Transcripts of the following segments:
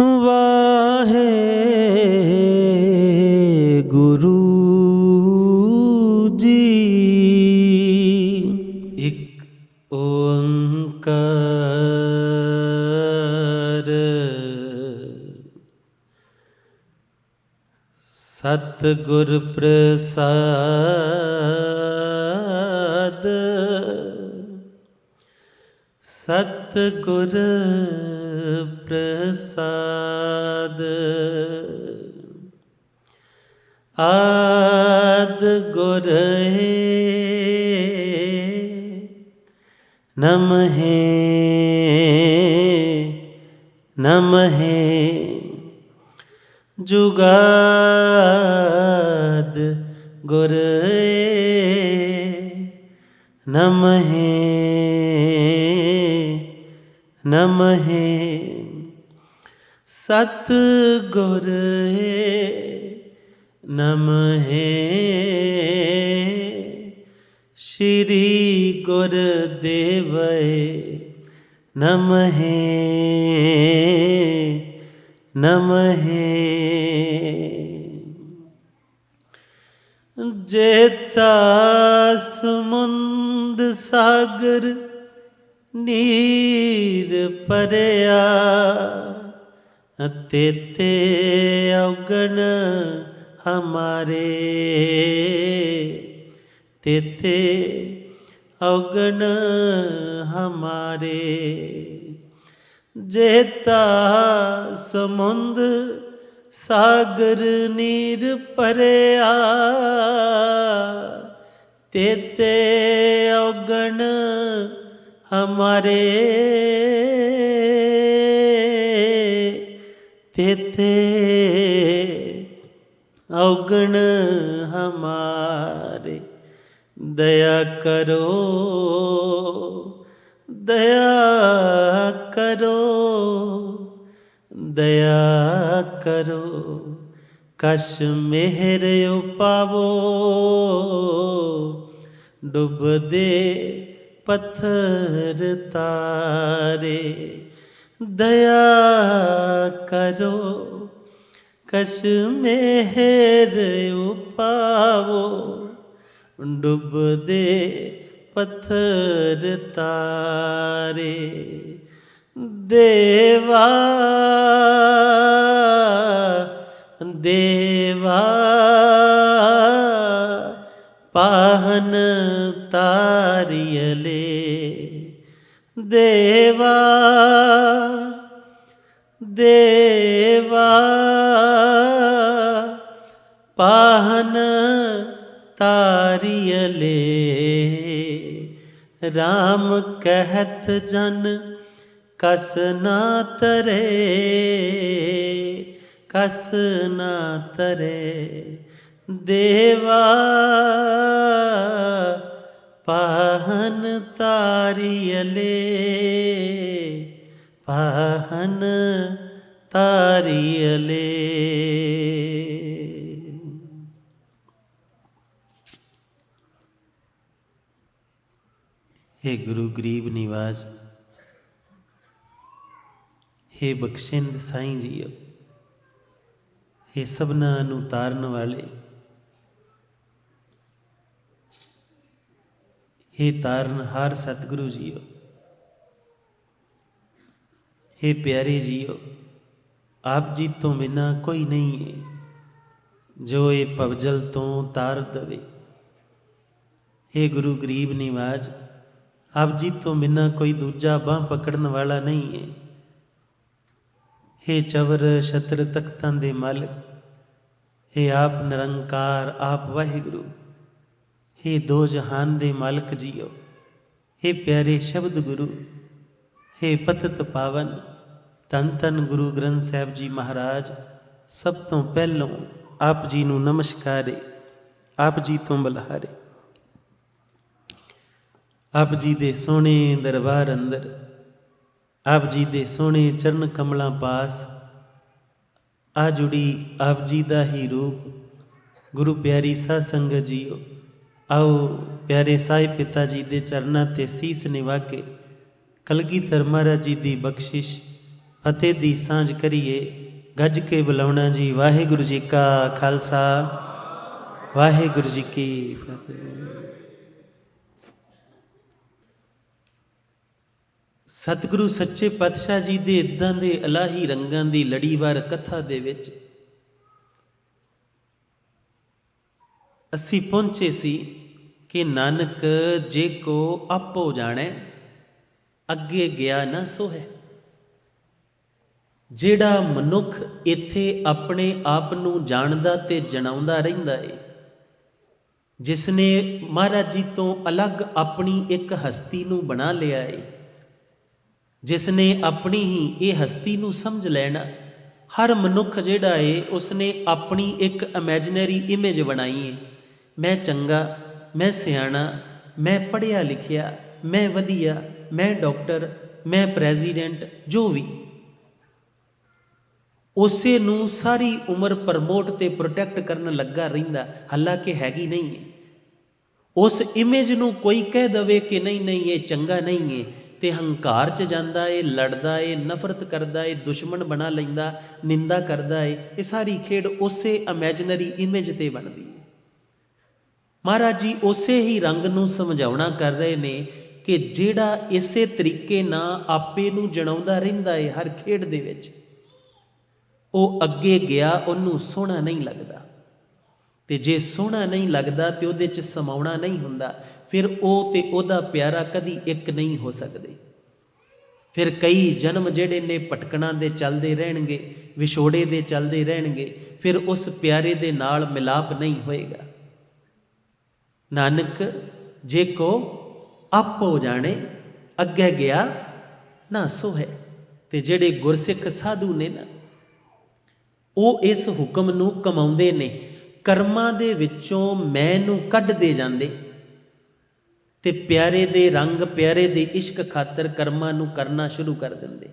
ਵਾਹੇ ਗੁਰੂ ਜੀ। ਇੱਕ ਓੰਕਾਰ। ਸਤ ਗੁਰ ਪ੍ਰਸਾਦ। ਸਤ ਗੁਰ ਪ੍ਰਸਾਦ। ਆਦ ਗੁਰ ਨਮਹਿ ਨਮਹਿ। ਜੁਗਾਦ ਗੁਰ ਨਮਹਿ ਨਮਹਿ। ਸਤ ਗੁਰ ਨਮਹਿ ਸ਼੍ਰੀ ਗੁਰ ਦੇਵੈ ਨਮਹਿ ਨਮਹਿ ਜੇਤਾ ਸਮੁੰਦ ਸਾਗਰ ਨੀਰ ਪਰਿਆ ਅਤੇ ਤੇ ਔਗਣ ਹਮਾਰੇ ਤੇਤੇ ਔਗਣ ਹਮਾਰੇ ਜੇਤਾ ਸਮੁੰਦ ਸਾਗਰ ਨੀਰ ਪਰਿਆ ਤੇਤੇ ਔਗਣ ਹਮਾਰੇ ਤੇਤੇ ਔਗਣ ਹਮਾਰੇ, ਦਇਆ ਕਰੋ ਦਇਆ ਕਰੋ ਦਇਆ ਕਰੋ, ਕਸ਼ ਮਿਹਰ ਉਪਾਵੋ, ਡੁੱਬਦੇ ਪੱਥਰ ਤਾਰੇ, ਦਇਆ ਕਰੋ। ਕਸ਼ ਮਿਹਰ ਉਪਾਵੋ ਡੁੱਬਦੇ ਪੱਥਰ ਤਾਰੇ ਦੇਵਾ ਦੇਵਾ ਪਾਹਨ ਤਾਰੀਅਲੇ ਦੇਵਾ ਦੇ ਤਾਰੀਅਲੇ RAM ਕਹਿਤ ਜਨ, ਕਸ ਨਾ ਤਰੇ। ਕਸ ਨਾ ਤਰੇ। ਦੇਵਾ, ਪਾਹਨ ਤਾਰੀਅਲੇ ਪਾਹਨ ਤਾਰੀਅਲੇ हे ਗੁਰੂ ਗਰੀਬ ਨਿਵਾਜ हे ਬਖਸ਼ਿੰਦ ਸਾਈਂ ਜੀਓ हे ਸਭਨਾ ਨੂੰ ਤਾਰਨ ਵਾਲੇ हे ਤਾਰਨ ਹਾਰ ਸਤਿਗੁਰੂ ਜੀਓ हे ਪਿਆਰੇ ਜੀਓ ਆਪ ਜੀ ਤੋਂ ਬਿਨਾ ਕੋਈ ਨਹੀਂ ਹੈ ਜੋ ਇਹ ਪਵਜਲ ਤੋਂ ਤਾਰ ਦਵੇ हे ਗੁਰੂ ਗਰੀਬ ਨਿਵਾਜ ਆਪ ਜੀ ਤੋਂ ਬਿਨਾ ਕੋਈ ਦੂਜਾ ਬਾਹ ਪਕੜਨ ਵਾਲਾ ਨਹੀਂ ਹੈ हे ਚਵਰ ਛਤਰ ਤਖਤਾਂ ਦੇ ਮਾਲਕ हे ਆਪ ਨਿਰੰਕਾਰ ਆਪ ਵਾਹਿਗੁਰੂ हे ਦੋ ਜਹਾਨ ਦੇ ਮਾਲਕ ਜੀਓ हे ਪਿਆਰੇ ਸ਼ਬਦ ਗੁਰੂ हे ਪਤਤ ਪਾਵਨ ਤਨ ਤਨ ਗੁਰੂ ਗ੍ਰੰਥ ਸਾਹਿਬ ਜੀ ਮਹਾਰਾਜ ਸਭ ਤੋਂ ਪਹਿਲੋਂ ਆਪ ਜੀ ਨੂੰ ਨਮਸਕਾਰੇ ਆਪ ਜੀ ਤੋਂ ਬਲਹਾਰੇ ਆਪ ਜੀ ਦੇ ਸੋਹਣੇ ਦਰਬਾਰ ਅੰਦਰ, ਆਪ ਜੀ ਦੇ ਸੋਹਣੇ ਚਰਨ ਕਮਲਾਂ ਪਾਸ, ਆ ਜੁੜੀ ਆਪ ਜੀ ਦਾ ਹੀ ਰੂਪ। ਗੁਰੂ ਪਿਆਰੀ ਸਾਧ ਸੰਗਤ ਜੀਓ, ਆਓ ਪਿਆਰੇ ਸਾਹਿਬ ਪਿਤਾ ਜੀ ਦੇ ਚਰਨਾਂ ਤੇ ਸੀਸ ਨਿਵਾ ਕੇ ਕਲਗੀਧਰ ਮਹਾਰਾਜ ਜੀ ਦੀ ਬਖਸ਼ਿਸ਼, ਫਤਿਹ ਦੀ ਸਾਂਝ ਕਰੀਏ। ਗੱਜ ਕੇ ਬੁਲਾਉਣਾ ਜੀ, ਵਾਹਿਗੁਰੂ ਜੀ ਕਾ ਖਾਲਸਾ, ਵਾਹਿਗੁਰੂ ਜੀ ਕੀ ਫਤਿਹ। ਸਤਿਗੁਰੂ ਸੱਚੇ ਪਾਤਸ਼ਾਹ ਜੀ ਦੇ ਇਦਾਂ ਦੇ ਅਲਾਹੀ ਰੰਗਾਂ ਦੀ ਲੜੀਵਾਰ ਕਥਾ ਦੇ ਵਿੱਚ ਅਸੀਂ ਪਹੁੰਚੇ ਸੀ ਕਿ ਨਾਨਕ ਜੇ ਕੋ ਆਪੋ ਜਾਣੈ, ਅੱਗੇ ਗਿਆ ਨਾ ਸੋਹੈ। ਜਿਹੜਾ ਮਨੁੱਖ ਇੱਥੇ ਆਪਣੇ ਆਪ ਨੂੰ ਜਾਣਦਾ ਤੇ ਜਣਾਉਂਦਾ ਰਹਿੰਦਾ ਏ ਜਿਸ ਨੇ ਮਹਾਰਾਜ ਜੀ ਤੋਂ ਅਲੱਗ ਆਪਣੀ ਇੱਕ ਹਸਤੀ ਨੂੰ ਬਣਾ ਲਿਆ ਏ ਜਿਸ ਨੇ ਆਪਣੀ ਹੀ ਇਹ ਹਸਤੀ ਨੂੰ ਸਮਝ ਲੈਣਾ, ਹਰ ਮਨੁੱਖ ਜਿਹੜਾ ਏ, ਉਸਨੇ ਆਪਣੀ ਇੱਕ ਇਮੇਜਿਨਰੀ ਇਮੇਜ ਬਣਾਈ ਏ। ਮੈਂ ਚੰਗਾ, ਮੈਂ ਸਿਆਣਾ, ਮੈਂ ਪੜ੍ਹਿਆ ਲਿਖਿਆ, ਮੈਂ ਵਧੀਆ, ਮੈਂ ਡਾਕਟਰ, ਮੈਂ ਪ੍ਰੈਜ਼ੀਡੈਂਟ, ਜੋ ਵੀ। ਉਸੇ ਨੂੰ ਸਾਰੀ ਉਮਰ ਪ੍ਰਮੋਟ ਤੇ ਪ੍ਰੋਟੈਕਟ ਕਰਨ ਲੱਗਾ ਰਹਿੰਦਾ, ਹਾਲਾਂਕਿ ਹੈਗੀ ਨਹੀਂ ਹੈ ਉਸ ਇਮੇਜ ਨੂੰ ਕੋਈ ਕਹਿ ਦਵੇ ਕਿ ਨਹੀਂ ਨਹੀਂ, ਇਹ ਚੰਗਾ ਨਹੀਂ ਹੈ ਤੇ ਹੰਕਾਰ ਚ ਜਾਂਦਾ ਏ, ਲੜਦਾ ਏ, ਨਫ਼ਰਤ ਕਰਦਾ ਏ, ਦੁਸ਼ਮਣ ਬਣਾ ਲੈਂਦਾ, ਨਿੰਦਾ ਕਰਦਾ ਏ, ਇਹ ਸਾਰੀ ਖੇਡ ਉਸੇ ਇਮੇਜਿਨਰੀ ਇਮੇਜ ਤੇ ਬਣਦੀ ਹੈ ਮਹਾਰਾਜ ਜੀ ਉਸੇ ਹੀ ਰੰਗ ਨੂੰ ਸਮਝਾਉਣਾ ਕਰ ਰਹੇ ਨੇ ਕਿ ਜਿਹੜਾ ਇਸੇ ਤਰੀਕੇ ਨਾਲ ਆਪੇ ਨੂੰ ਜਣਾਉਂਦਾ ਰਹਿੰਦਾ ਏ ਹਰ ਖੇਡ ਦੇ ਵਿੱਚ, ਉਹ ਅੱਗੇ ਗਿਆ, ਉਹਨੂੰ ਸੋਹਣਾ ਨਹੀਂ ਲੱਗਦਾ। ਤੇ ਜੇ ਸੋਹਣਾ ਨਹੀਂ ਲੱਗਦਾ ਤੇ ਉਹਦੇ ਚ ਸਮਾਉਣਾ ਨਹੀਂ ਹੁੰਦਾ ਫਿਰ ਉਹ ਤੇ ਉਹਦਾ ਪਿਆਰਾ ਕਦੀ ਇੱਕ ਨਹੀਂ ਹੋ ਸਕਦੇ। ਫਿਰ ਕਈ ਜਨਮ ਜਿਹੜੇ ਨੇ ਭਟਕਣਾ ਦੇ ਚੱਲਦੇ ਰਹਿਣਗੇ, ਵਿਛੋੜੇ ਦੇ ਚੱਲਦੇ ਰਹਿਣਗੇ, ਫਿਰ ਉਸ ਪਿਆਰੇ ਦੇ ਨਾਲ ਮਿਲਾਪ ਨਹੀਂ ਹੋਏਗਾ। ਨਾਨਕ, ਜੇ ਕੋ ਆਪੋ ਜਾਣੇ, ਅੱਗੇ ਗਿਆ ਨਾ ਸੋਹੈ, ਤੇ ਜਿਹੜੇ ਗੁਰਸਿੱਖ ਸਾਧੂ ਨੇ ਨਾ, ਉਹ ਇਸ ਹੁਕਮ ਨੂੰ ਕਮਾਉਂਦੇ ਨੇ, ਕਰਮਾਂ ਦੇ ਵਿੱਚੋਂ ਮੈਂ ਨੂੰ ਕੱਢਦੇ ਜਾਂਦੇ। ਤੇ ਪਿਆਰੇ ਦੇ ਰੰਗ, ਪਿਆਰੇ ਦੇ ਇਸ਼ਕ ਖਾਤਰ ਕਰਮਾਂ ਨੂੰ ਕਰਨਾ ਸ਼ੁਰੂ ਕਰ ਦਿੰਦੇ।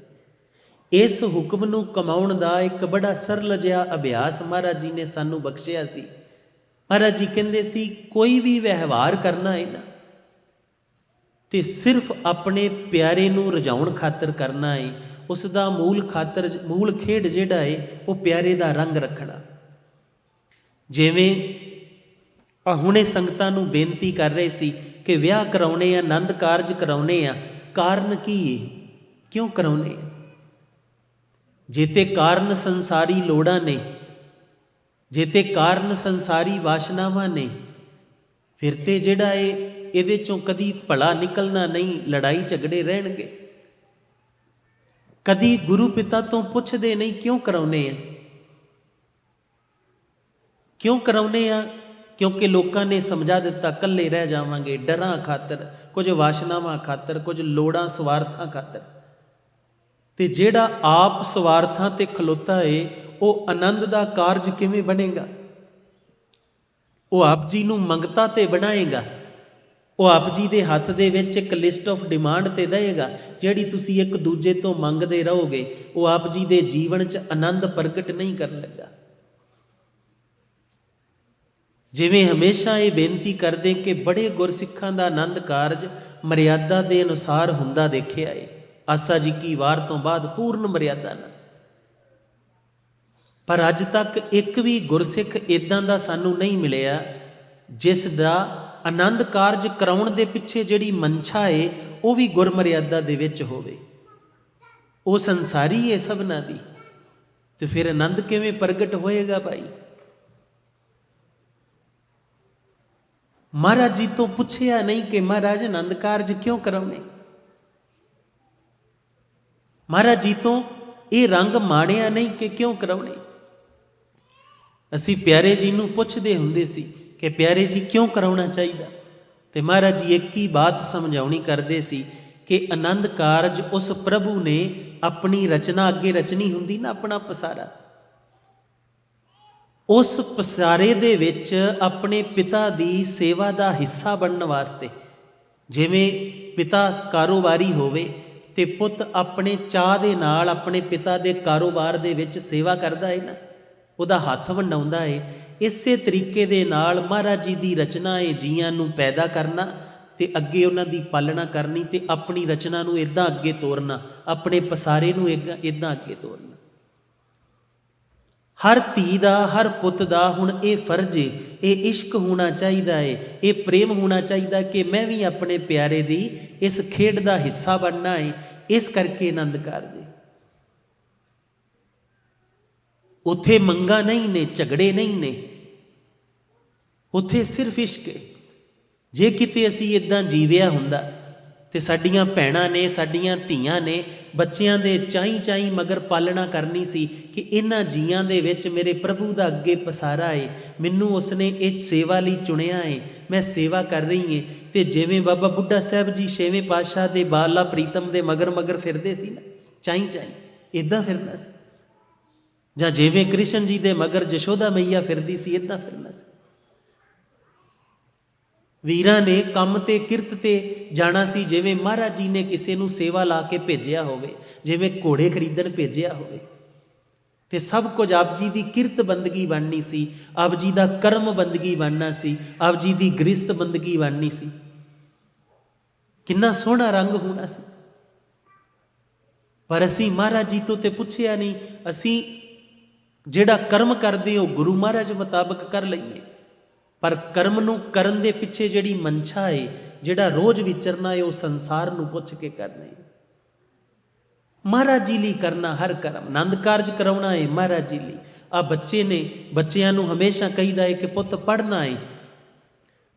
ਇਸ ਹੁਕਮ ਨੂੰ ਕਮਾਉਣ ਦਾ ਇੱਕ ਬੜਾ ਸਰਲ ਜਿਹਾ ਅਭਿਆਸ ਮਹਾਰਾਜ ਜੀ ਨੇ ਸਾਨੂੰ ਬਖਸ਼ਿਆ ਸੀ। ਮਹਾਰਾਜ ਜੀ ਕਹਿੰਦੇ ਸੀ, ਕੋਈ ਵੀ ਵਿਵਹਾਰ ਕਰਨਾ ਹੈ ਨਾ ਤੇ ਸਿਰਫ ਆਪਣੇ ਪਿਆਰੇ ਨੂੰ ਰਜਾਉਣ ਖਾਤਰ ਕਰਨਾ ਹੈ ਉਸ ਦਾ ਮੂਲ ਖਾਤਰ, ਮੂਲ ਖੇਡ ਜਿਹੜਾ ਹੈ ਉਹ ਪਿਆਰੇ ਦਾ ਰੰਗ ਰੱਖਣਾ। ਜਿਵੇਂ ਆ ਹੁਣੇ ਸੰਗਤਾਂ ਨੂੰ ਬੇਨਤੀ ਕਰ ਰਹੇ ਸੀ ਕਿ ਵਿਆਹ ਕਰਾਉਣੇ ਆ, ਆਨੰਦ ਕਾਰਜ ਕਰਾਉਣੇ ਆ, ਕਾਰਨ ਕੀ ਹੈ ਕਿਉਂ ਕਰਾਉਣੇ ਆ? ਜੇ ਤੇ ਕਾਰਨ ਸੰਸਾਰੀ ਲੋੜਾਂ ਨੇ, ਜੇ ਤੇ ਕਾਰਨ ਸੰਸਾਰੀ ਵਾਸ਼ਨਾਵਾਂ ਨੇ, ਫਿਰ ਤੇ ਜਿਹੜਾ ਇਹ ਇਹਦੇ ਚੋਂ ਕਦੀ ਭਲਾ ਨਿਕਲਣਾ ਨਹੀਂ, ਲੜਾਈ ਝਗੜੇ ਰਹਿਣਗੇ। ਕਦੀ ਗੁਰੂ ਪਿਤਾ ਤੋਂ ਪੁੱਛਦੇ ਨਹੀਂ ਕਿਉਂ ਕਰਾਉਨੇ ਆ? ਕਿਉਂ ਕਰਾਉਨੇ ਆ? ਕਿਉਂਕਿ ਲੋਕਾਂ ਨੇ ਸਮਝਾ ਦਿੱਤਾ, ਇਕੱਲੇ ਰਹਿ ਜਾਵਾਂਗੇ, ਡਰਾਂ ਖਾਤਰ, ਕੁਝ ਵਾਸ਼ਨਾਵਾਂ ਖਾਤਰ, ਕੁਝ ਲੋੜਾਂ ਸਵਾਰਥਾਂ ਖਾਤਰ। ਤੇ ਜਿਹੜਾ ਆਪ ਸਵਾਰਥਾਂ ਤੇ ਖਲੋਤਾ ਏ, ਉਹ ਆਨੰਦ ਦਾ ਕਾਰਜ ਕਿਵੇਂ ਬਣੇਗਾ? ਉਹ ਆਪ ਜੀ ਨੂੰ ਮੰਗਤਾ ਤੇ ਬਣਾਏਗਾ? ਉਹ ਆਪ ਜੀ ਦੇ ਹੱਥ ਦੇ ਵਿੱਚ ਇੱਕ ਲਿਸਟ ਆਫ ਡਿਮਾਂਡ ਤੇ ਦੇਏਗਾ, ਜਿਹੜੀ ਤੁਸੀਂ ਇੱਕ ਦੂਜੇ ਤੋਂ ਮੰਗਦੇ ਰਹੋਗੇ? ਉਹ ਆਪ ਜੀ ਦੇ ਜੀਵਨ 'ਚ ਆਨੰਦ ਪ੍ਰਗਟ ਨਹੀਂ ਕਰਨ ਲੱਗਾ। ਜਿਵੇਂ ਹਮੇਸ਼ਾ ਇਹ ਬੇਨਤੀ ਕਰਦੇ ਕਿ ਬੜੇ ਗੁਰਸਿੱਖਾਂ ਦਾ ਆਨੰਦ ਕਾਰਜ ਮਰਿਆਦਾ ਦੇ ਅਨੁਸਾਰ ਹੁੰਦਾ ਦੇਖਿਆ ਏ। ਆਸਾ ਜੀ ਕੀ ਵਾਰ ਤੋਂ ਬਾਅਦ ਪੂਰਨ ਮਰਿਆਦਾ ਨਾਲ ਪਰ ਅੱਜ ਤੱਕ ਇੱਕ ਵੀ ਗੁਰਸਿੱਖ ਇਦਾਂ ਦਾ ਸਾਨੂੰ ਨਹੀਂ ਮਿਲਿਆ, ਜਿਸ ਦਾ ਆਨੰਦ ਕਾਰਜ ਕਰਾਉਣ ਦੇ ਪਿੱਛੇ ਜਿਹੜੀ ਮਨਸ਼ਾ ਏ, ਉਹ ਵੀ ਗੁਰਮਰਿਆਦਾ ਦੇ ਵਿੱਚ ਹੋਵੇ। ਉਹ ਸੰਸਾਰੀ ਏ ਸਭਨਾ ਦੀ। ਤੇ ਫਿਰ ਆਨੰਦ ਕਿਵੇਂ ਪ੍ਰਗਟ ਹੋਏਗਾ ਭਾਈ? ਮਹਾਰਾਜ ਜੀ ਤੋਂ ਪੁੱਛਿਆ ਨਹੀਂ ਕਿ ਮਹਾਰਾਜ ਆਨੰਦ ਕਾਰਜ ਕਿਉਂ ਕਰਾਉਣੇ ਮਹਾਰਾਜ ਜੀ ਤੋਂ ਇਹ ਰੰਗ ਮਾਣਿਆ ਨਹੀਂ ਕਿ ਕਿਉਂ ਕਰਾਉਣੇ ਅਸੀਂ ਪਿਆਰੇ ਜੀ ਨੂੰ ਪੁੱਛਦੇ ਹੁੰਦੇ ਸੀ ਕਿ ਪਿਆਰੇ ਜੀ ਕਿਉਂ ਕਰਾਉਣਾ ਚਾਹੀਦਾ ਤੇ ਮਹਾਰਾਜ ਜੀ ਇੱਕ ਹੀ ਬਾਤ ਸਮਝਾਉਣੀ ਕਰਦੇ ਸੀ ਕਿ ਆਨੰਦ ਕਾਰਜ ਉਸ ਪ੍ਰਭੂ ਨੇ ਆਪਣੀ ਰਚਨਾ ਅੱਗੇ ਰਚਨੀ ਹੁੰਦੀ ਨਾ ਆਪਣਾ ਪਸਾਰਾ ਉਸ ਪਸਾਰੇ ਦੇ ਵਿੱਚ ਆਪਣੇ ਪਿਤਾ ਦੀ ਸੇਵਾ ਦਾ ਹਿੱਸਾ ਬਣਨ ਵਾਸਤੇ। ਜਿਵੇਂ ਪਿਤਾ ਕਾਰੋਬਾਰੀ ਹੋਵੇ ਤੇ ਪੁੱਤ ਆਪਣੇ ਚਾਹ ਦੇ ਨਾਲ ਆਪਣੇ ਪਿਤਾ ਦੇ ਕਾਰੋਬਾਰ ਦੇ ਵਿੱਚ ਸੇਵਾ ਕਰਦਾ ਹੈ ਨਾ, ਉਹਦਾ ਹੱਥ ਵੰਡਾਉਂਦਾ ਹੈ ਇਸੇ ਤਰੀਕੇ ਦੇ ਨਾਲ ਮਹਾਰਾਜ ਜੀ ਦੀ ਰਚਨਾ ਹੈ ਜੀਆਂ ਨੂੰ ਪੈਦਾ ਕਰਨਾ ਤੇ ਅੱਗੇ ਉਹਨਾਂ ਦੀ ਪਾਲਣਾ ਕਰਨੀ ਤੇ ਆਪਣੀ ਰਚਨਾ ਨੂੰ ਇਦਾਂ ਅੱਗੇ ਤੋਰਨਾ, ਆਪਣੇ ਪਸਾਰੇ ਨੂੰ ਇਦਾਂ ਅੱਗੇ ਤੋਰਨਾ। ਹਰ ਧੀ ਦਾ, ਹਰ ਪੁੱਤ ਦਾ ਹੁਣ ਇਹ ਫਰਜ਼ ਏ, ਇਹ ਇਸ਼ਕ ਹੋਣਾ ਚਾਹੀਦਾ ਏ, ਇਹ ਪ੍ਰੇਮ ਹੋਣਾ ਚਾਹੀਦਾ ਕਿ ਮੈਂ ਵੀ ਆਪਣੇ ਪਿਆਰੇ ਦੀ ਇਸ ਖੇਡ ਦਾ ਹਿੱਸਾ ਬਣਨਾ ਏ, ਇਸ ਕਰਕੇ ਆਨੰਦ ਕਾਰਜ ਏ। ਉੱਥੇ ਮੰਗਾ ਨਹੀਂ ਨੇ, ਝਗੜੇ ਨਹੀਂ ਨੇ। ਉੱਥੇ ਸਿਰਫ ਇਸ਼ਕ ਏ। ਜੇ ਕਿਤੇ ਅਸੀਂ ਇਦਾਂ ਜੀਵਿਆ ਹੁੰਦਾ ਤੇ ਸਾਡੀਆਂ ਭੈਣਾਂ ਨੇ, ਸਾਡੀਆਂ ਧੀਆਂ ਨੇ ਬੱਚਿਆਂ ਦੇ ਚਾਈ ਚਾਈ ਮਗਰ ਪਾਲਣਾ ਕਰਨੀ ਸੀ ਕਿ ਇਹਨਾਂ ਜੀਆਂ ਦੇ ਵਿੱਚ ਮੇਰੇ ਪ੍ਰਭੂ ਦਾ ਅੱਗੇ ਪਸਾਰਾ ਏ। ਮੈਨੂੰ ਉਸਨੇ ਇਹ ਸੇਵਾ ਲਈ ਚੁਣਿਆ ਏ। ਮੈਂ ਸੇਵਾ ਕਰ ਰਹੀ ਏ। ਤੇ ਜਿਵੇਂ ਬਾਬਾ ਬੁੱਢਾ ਸਾਹਿਬ ਜੀ ਛੇਵੇਂ ਪਾਤਸ਼ਾਹ ਦੇ ਬਾਲਾ ਪ੍ਰੀਤਮ ਦੇ ਮਗਰ ਮਗਰ ਫਿਰਦੇ ਸੀ ਨਾ, ਚਾਈ ਚਾਈ ਇਦਾਂ ਫਿਰਨਾ ਸੀ। ਜਾਂ ਜਿਵੇਂ ਕ੍ਰਿਸ਼ਨ ਜੀ ਦੇ ਮਗਰ ਜਸ਼ੋਦਾ ਮਈਆ ਫਿਰਦੀ ਸੀ ਇਦਾਂ ਫਿਰਨਾ ਸੀ। ਵੀਰਾਂ ਨੇ ਕੰਮ ਤੇ, ਕਿਰਤ ਤੇ ਜਾਣਾ ਸੀ, ਜਿਵੇਂ ਮਹਾਰਾਜ ਜੀ ਨੇ ਕਿਸੇ ਨੂੰ ਸੇਵਾ ਲਾ ਕੇ ਭੇਜਿਆ ਹੋਵੇ, ਜਿਵੇਂ ਘੋੜੇ ਖਰੀਦਣ ਭੇਜਿਆ ਹੋਵੇ। ਤੇ ਸਭ ਕੁਝ ਆਪ ਜੀ ਦੀ ਕਿਰਤ ਬੰਦਗੀ ਬਣਨੀ ਸੀ, ਆਪ ਜੀ ਦਾ ਕਰਮ ਬੰਦਗੀ ਬਣਨਾ ਸੀ, ਆਪ ਜੀ ਦੀ ਗ੍ਰਿਸ਼ਤ ਬੰਦਗੀ ਬਣਨੀ ਸੀ। ਕਿੰਨਾ ਸੋਹਣਾ ਰੰਗ ਹੋਣਾ ਸੀ। ਪਰ ਅਸੀਂ ਮਹਾਰਾਜ ਜੀ ਤੋਂ ਤੇ ਪੁੱਛਿਆ ਨਹੀਂ, ਅਸੀਂ ਜਿਹੜਾ ਕਰਮ ਕਰਦੇ ਹੋ, ਗੁਰੂ ਮਹਾਰਾਜ ਮੁਤਾਬਕ ਕਰ ਲਈਏ। ਪਰ ਕਰਮ ਨੂੰ ਕਰਨ ਦੇ ਪਿੱਛੇ ਜਿਹੜੀ ਮਨਸ਼ਾ ਏ, ਜਿਹੜਾ ਰੋਜ਼ ਵਿਚਰਨਾ ਏ, ਉਹ ਸੰਸਾਰ ਨੂੰ ਪੁੱਛ ਕੇ ਕਰਨਾ ਏ। ਮਹਾਰਾਜ ਜੀ ਲਈ ਕਰਨਾ ਹਰ ਕਰਮ, ਆਨੰਦ ਕਾਰਜ ਕਰਾਉਣਾ ਏ ਮਹਾਰਾਜ ਜੀ ਲਈ। ਆ ਬੱਚੇ ਨੇ, ਬੱਚਿਆਂ ਨੂੰ ਹਮੇਸ਼ਾ ਕਹੀਦਾ ਏ ਕਿ ਪੁੱਤ ਪੜ੍ਹਨਾ ਏ।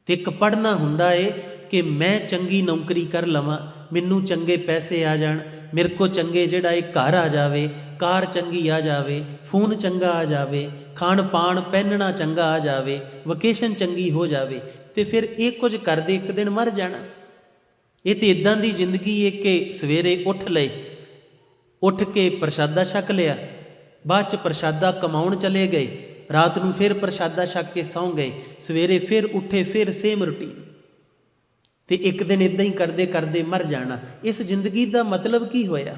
ਤੇ ਇੱਕ ਪੜ੍ਹਨਾ ਹੁੰਦਾ ਏ ਕਿ ਮੈਂ ਚੰਗੀ ਨੌਕਰੀ ਕਰ ਲਵਾਂ, ਮੈਨੂੰ ਚੰਗੇ ਪੈਸੇ ਆ ਜਾਣ, ਮੇਰੇ ਕੋ ਚੰਗੇ ਜਿਹੜਾ ਇਹ ਘਰ ਆ ਜਾਵੇ, ਕਾਰ ਚੰਗੀ ਆ ਜਾਵੇ, ਫੋਨ ਚੰਗਾ ਆ ਜਾਵੇ ਖਾਣ ਪਾਣ ਪਹਿਨਣਾ ਚੰਗਾ ਆ ਜਾਵੇ ਵਕੇਸ਼ਨ ਚੰਗੀ ਹੋ ਜਾਵੇ, ਤੇ ਫਿਰ ਇਹ ਕੁਝ ਕਰਦੇ ਇੱਕ ਦਿਨ ਮਰ ਜਾਣਾ। ਇਹ ਤੇ ਇਦਾਂ ਦੀ ਜ਼ਿੰਦਗੀ ਏ ਕਿ ਸਵੇਰੇ ਉੱਠ ਲਏ ਉੱਠ ਕੇ ਪ੍ਰਸ਼ਾਦਾ ਛਕ ਲਿਆ, ਬਾਅਦ ਚ ਪ੍ਰਸ਼ਾਦਾ ਕਮਾਉਣ ਚਲੇ ਗਏ, ਰਾਤ ਨੂੰ ਫਿਰ ਪ੍ਰਸ਼ਾਦਾ ਛਕ ਕੇ ਸੌਂ ਗਏ, ਸਵੇਰੇ ਫਿਰ ਉੱਠੇ ਫਿਰ ਸੇਮ ਰੁਟੀਨ ਤੇ ਇੱਕ ਦਿਨ ਇਦਾਂ ਹੀ ਕਰਦੇ ਕਰਦੇ ਮਰ ਜਾਣਾ। ਇਸ ਜ਼ਿੰਦਗੀ ਦਾ ਮਤਲਬ ਕੀ ਹੋਇਆ?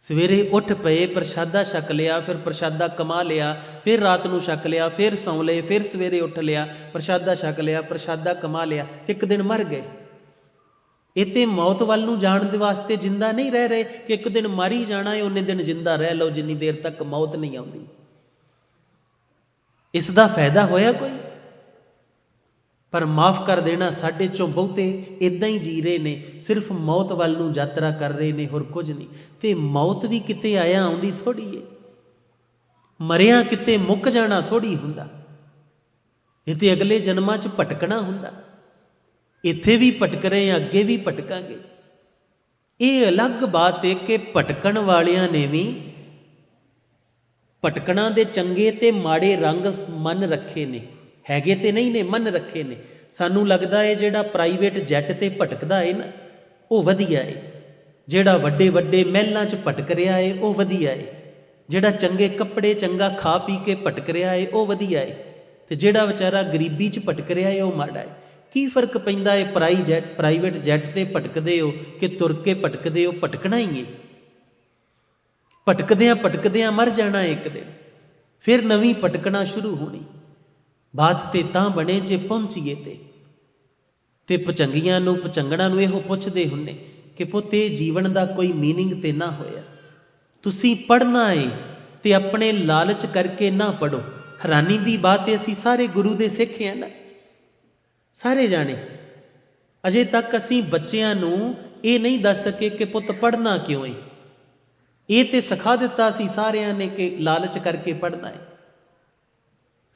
ਸਵੇਰੇ ਉੱਠ ਪਏ, ਪ੍ਰਸ਼ਾਦਾ ਛਕ ਲਿਆ, ਫਿਰ ਪ੍ਰਸ਼ਾਦਾ ਕਮਾ ਲਿਆ, ਫਿਰ ਰਾਤ ਨੂੰ ਛਕ ਲਿਆ, ਫਿਰ ਸੌਂ ਲਏ, ਫਿਰ ਸਵੇਰੇ ਉੱਠ ਲਿਆ, ਪ੍ਰਸ਼ਾਦਾ ਛਕ ਲਿਆ, ਪ੍ਰਸ਼ਾਦਾ ਕਮਾ ਲਿਆ, ਇੱਕ ਦਿਨ ਮਰ ਗਏ। ਇਹ ਤੇ ਮੌਤ ਵੱਲ ਨੂੰ ਜਾਣ ਦੇ ਵਾਸਤੇ ਜਿੰਦਾ ਨਹੀਂ ਰਹਿ ਰਹੇ ਕਿ ਇੱਕ ਦਿਨ ਮਰ ਹੀ ਜਾਣਾ ਹੈ ਉਹਨੇ ਦਿਨ ਜਿੰਦਾ ਰਹਿ ਲਓ, ਜਿੰਨੀ ਦੇਰ ਤੱਕ ਮੌਤ ਨਹੀਂ ਆਉਂਦੀ। ਇਸ ਦਾ ਫਾਇਦਾ ਹੋਇਆ ਕੋਈ? ਪਰ ਮਾਫ ਕਰ ਦੇਣਾ, ਸਾਡੇ ਚੋਂ ਬਹੁਤੇ ਇਦਾਂ ਹੀ ਜੀ ਰਹੇ ਨੇ, ਸਿਰਫ ਮੌਤ ਵੱਲ ਨੂੰ ਯਾਤਰਾ ਕਰ ਰਹੇ ਨੇ ਹੋਰ ਕੁਝ ਨਹੀਂ। ਤੇ ਮੌਤ ਵੀ ਕਿਤੇ ਆਇਆ ਆਉਂਦੀ ਥੋੜੀ ਏ। ਮਰਿਆ ਕਿਤੇ ਮੁੱਕ ਜਾਣਾ ਥੋੜੀ ਹੁੰਦਾ। ਇਹ ਤੇ ਅਗਲੇ ਜਨਮਾਂ 'ਚ ਭਟਕਣਾ ਹੁੰਦਾ। ਇੱਥੇ ਵੀ ਭਟਕ ਰਹੇ ਆ ਅੱਗੇ ਵੀ ਭਟਕਾਂਗੇ। ਇਹ ਅਲੱਗ ਬਾਤ ਏ ਕਿ ਭਟਕਣ ਵਾਲਿਆਂ ਨੇ ਵੀ ਭਟਕਣਾ ਦੇ ਚੰਗੇ ਤੇ ਮਾੜੇ ਰੰਗ ਮਨ ਰੱਖੇ ਨੇ। ਹੈਗੇ ਤੇ ਨਹੀਂ ਨੇ, ਮਨ ਰੱਖੇ ਨੇ। ਸਾਨੂੰ ਲੱਗਦਾ ਏ ਜਿਹੜਾ ਪ੍ਰਾਈਵੇਟ ਜੈਟ ਤੇ ਭਟਕਦਾ ਏ ਨਾ, ਉਹ ਵਧੀਆ ਏ। ਜਿਹੜਾ ਵੱਡੇ ਵੱਡੇ ਮਹਿਲਾਂ 'ਚ ਭਟਕ ਰਿਹਾ ਏ, ਉਹ ਵਧੀਆ ਏ। ਜਿਹੜਾ ਚੰਗੇ ਕੱਪੜੇ ਚੰਗਾ ਖਾ ਪੀ ਕੇ ਭਟਕ ਰਿਹਾ ਏ, ਉਹ ਵਧੀਆ ਏ। ਤੇ ਜਿਹੜਾ ਵਿਚਾਰਾ ਗਰੀਬੀ 'ਚ ਭਟਕ ਰਿਹਾ ਏ, ਉਹ ਮਾੜਾ ਏ। ਕੀ ਫ਼ਰਕ ਪੈਂਦਾ ਏ ਪ੍ਰਾਈ ਜੈਟ ਪ੍ਰਾਈਵੇਟ ਜੈਟ ਤੇ ਭਟਕਦੇ ਹੋ ਕਿ ਤੁਰ ਕੇ ਭਟਕਦੇ ਹੋ, ਭਟਕਣਾ ਹੀ ਏ। ਭਟਕਦਿਆਂ ਭਟਕਦਿਆਂ ਮਰ ਜਾਣਾ ਇੱਕ ਦਿਨ। ਫਿਰ ਨਵੀਂ ਭਟਕਣਾ ਸ਼ੁਰੂ ਹੋਣੀ। ਬਾਤ ਤੇ ਤਾਂ ਬਣੇ ਜੇ ਪਹੁੰਚੀਏ ਤੇ ਤੇ ਪਚੰਗੀਆਂ ਨੂੰ ਪਚੰਗਣਾ ਨੂੰ ਇਹੋ ਪੁੱਛਦੇ ਹੁੰਨੇ ਕਿ ਪੁੱਤੇ ਜੀਵਨ ਦਾ ਕੋਈ मीनिंग ਤੇ ਨਾ ਹੋਇਆ ਤੁਸੀਂ ਪੜਨਾ ਏ ਤੇ ਆਪਣੇ ਲਾਲਚ ਕਰਕੇ ਨਾ ਪੜੋ ਹੈਰਾਨੀ ਦੀ ਬਾਤ ਹੈ ਅਸੀਂ ਸਾਰੇ ਗੁਰੂ ਦੇ ਸਿੱਖ ਹਾਂ ਨਾ ਸਾਰੇ ਜਾਣੇ ਅਜੇ ਤੱਕ ਅਸੀਂ ਬੱਚਿਆਂ ਨੂੰ ਇਹ ਨਹੀਂ ਦੱਸ ਸਕੇ ਕਿ ਪੁੱਤ ਪੜਨਾ ਕਿਉਂ ਏ ਇਹ ਤੇ ਸਿਖਾ ਦਿੱਤਾ ਸੀ ਸਾਰਿਆਂ ਨੇ ਕਿ ਲਾਲਚ ਕਰਕੇ ਪੜਨਾ ਹੈ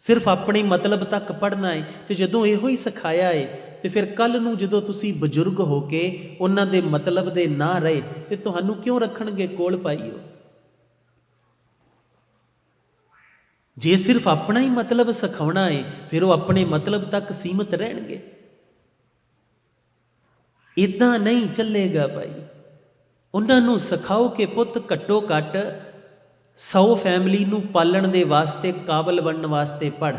ਸਿਰਫ ਆਪਣੇ ਮਤਲਬ ਤੱਕ ਪੜਨਾ ਹੈ ਤੇ ਜਦੋਂ ਇਹੋ ਹੀ ਸਿਖਾਇਆ ਹੈ ਤੇ ਫਿਰ ਕੱਲ ਨੂੰ ਜਦੋਂ ਤੁਸੀਂ ਬਜ਼ੁਰਗ ਹੋ ਕੇ ਉਹਨਾਂ ਦੇ ਮਤਲਬ ਦੇ ਨਾ ਰਹੇ, ਤੇ ਤੁਹਾਨੂੰ ਕਿਉਂ ਰੱਖਣਗੇ ਕੋਲ ਪਾਈਓ ਜੇ ਸਿਰਫ ਆਪਣਾ ਹੀ ਮਤਲਬ ਸਿਖਾਉਣਾ ਹੈ ਫਿਰ ਉਹ ਆਪਣੇ ਮਤਲਬ ਤੱਕ ਸੀਮਤ ਰਹਿਣਗੇ। ਇਦਾਂ ਨਹੀਂ ਚੱਲੇਗਾ ਭਾਈ। ਉਹਨਾਂ ਨੂੰ ਸਿਖਾਓ ਕਿ ਪੁੱਤ ਘੱਟੋ ਘੱਟ 100 ਫੈਮਿਲੀ ਨੂੰ ਪਾਲਣ ਦੇ ਵਾਸਤੇ, ਕਾਬਲ ਬਣਨ ਵਾਸਤੇ ਪੜ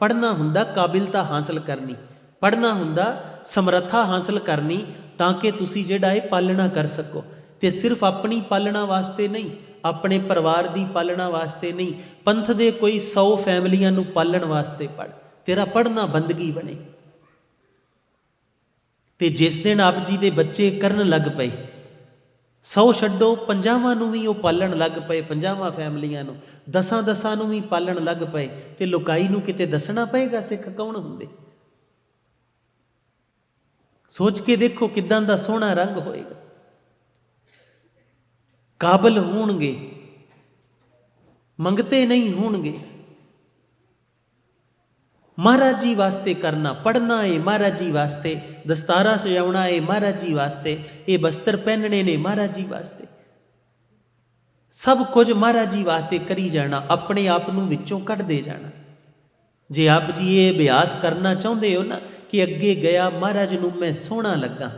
ਪੜਨਾ ਹੁੰਦਾ ਕਾਬਿਲਤਾ ਹਾਸਲ ਕਰਨੀ ਪੜਨਾ ਹੁੰਦਾ ਸਮਰੱਥਾ ਹਾਸਲ ਕਰਨੀ ਤਾਂ ਕਿ ਤੁਸੀਂ ਜਿਹੜਾ ਇਹ ਪਾਲਣਾ ਕਰ ਸਕੋ। ਤੇ ਸਿਰਫ ਆਪਣੀ ਪਾਲਣਾ ਵਾਸਤੇ ਨਹੀਂ, ਆਪਣੇ ਪਰਿਵਾਰ ਦੀ ਪਾਲਣਾ ਵਾਸਤੇ ਨਹੀਂ, ਪੰਥ ਦੇ ਕੋਈ 100 ਫੈਮਲੀਆਂ ਨੂੰ ਪਾਲਣ ਵਾਸਤੇ ਪੜ ਤੇਰਾ ਪੜਨਾ ਬੰਦਗੀ ਬਣੇ। ਤੇ ਜਿਸ ਦਿਨ ਆਪ ਜੀ ਦੇ ਬੱਚੇ ਕਰਨ ਲੱਗ ਪਏ ਸੌ ਛੱਡੋ ਪੰਜਾਵਾਂ ਨੂੰ ਵੀ ਉਹ ਪਾਲਣ ਲੱਗ ਪਏ ਪੰਜਾਵਾਂ ਫੈਮਲੀਆਂ ਨੂੰ ਦਸਾਂ ਦਸਾਂ ਨੂੰ ਵੀ ਪਾਲਣ ਲੱਗ ਪਏ, ਤੇ ਲੋਕਾਈ ਨੂੰ ਕਿਤੇ ਦੱਸਣਾ ਪਏਗਾ ਸਿੱਖ ਕੌਣ ਹੁੰਦੇ? ਸੋਚ ਕੇ ਦੇਖੋ ਕਿਦਾਂ ਦਾ ਸੋਹਣਾ ਰੰਗ ਹੋਏਗਾ। ਕਾਬਲ ਹੋਣਗੇ, ਮੰਗਤੇ ਨਹੀਂ ਹੋਣਗੇ। ਮਹਾਰਾਜ ਜੀ ਵਾਸਤੇ ਕਰਨਾ ਪੜਨਾ ਏ ਮਹਾਰਾਜ ਜੀ ਵਾਸਤੇ, ਦਸਤਾਰਾ ਸਜਾਉਣਾ ਏ ਮਹਾਰਾਜ ਜੀ ਵਾਸਤੇ, ਇਹ ਬਸਤਰ ਪਹਿਨਣੇ ਨੇ ਮਹਾਰਾਜ ਜੀ ਵਾਸਤੇ। ਸਭ ਕੁਝ ਮਹਾਰਾਜ ਜੀ ਵਾਸਤੇ ਕਰੀ ਜਾਣਾ, ਆਪਣੇ ਆਪ ਨੂੰ ਵਿੱਚੋਂ ਕੱਢਦੇ ਜਾਣਾ। ਜੇ ਆਪ ਜੀ ਇਹ ਅਭਿਆਸ ਕਰਨਾ ਚਾਹੁੰਦੇ ਹੋ ਨਾ ਕਿ ਅੱਗੇ ਗਿਆ ਮਹਾਰਾਜ ਨੂੰ ਮੈਂ ਸੋਹਣਾ ਲੱਗਾ,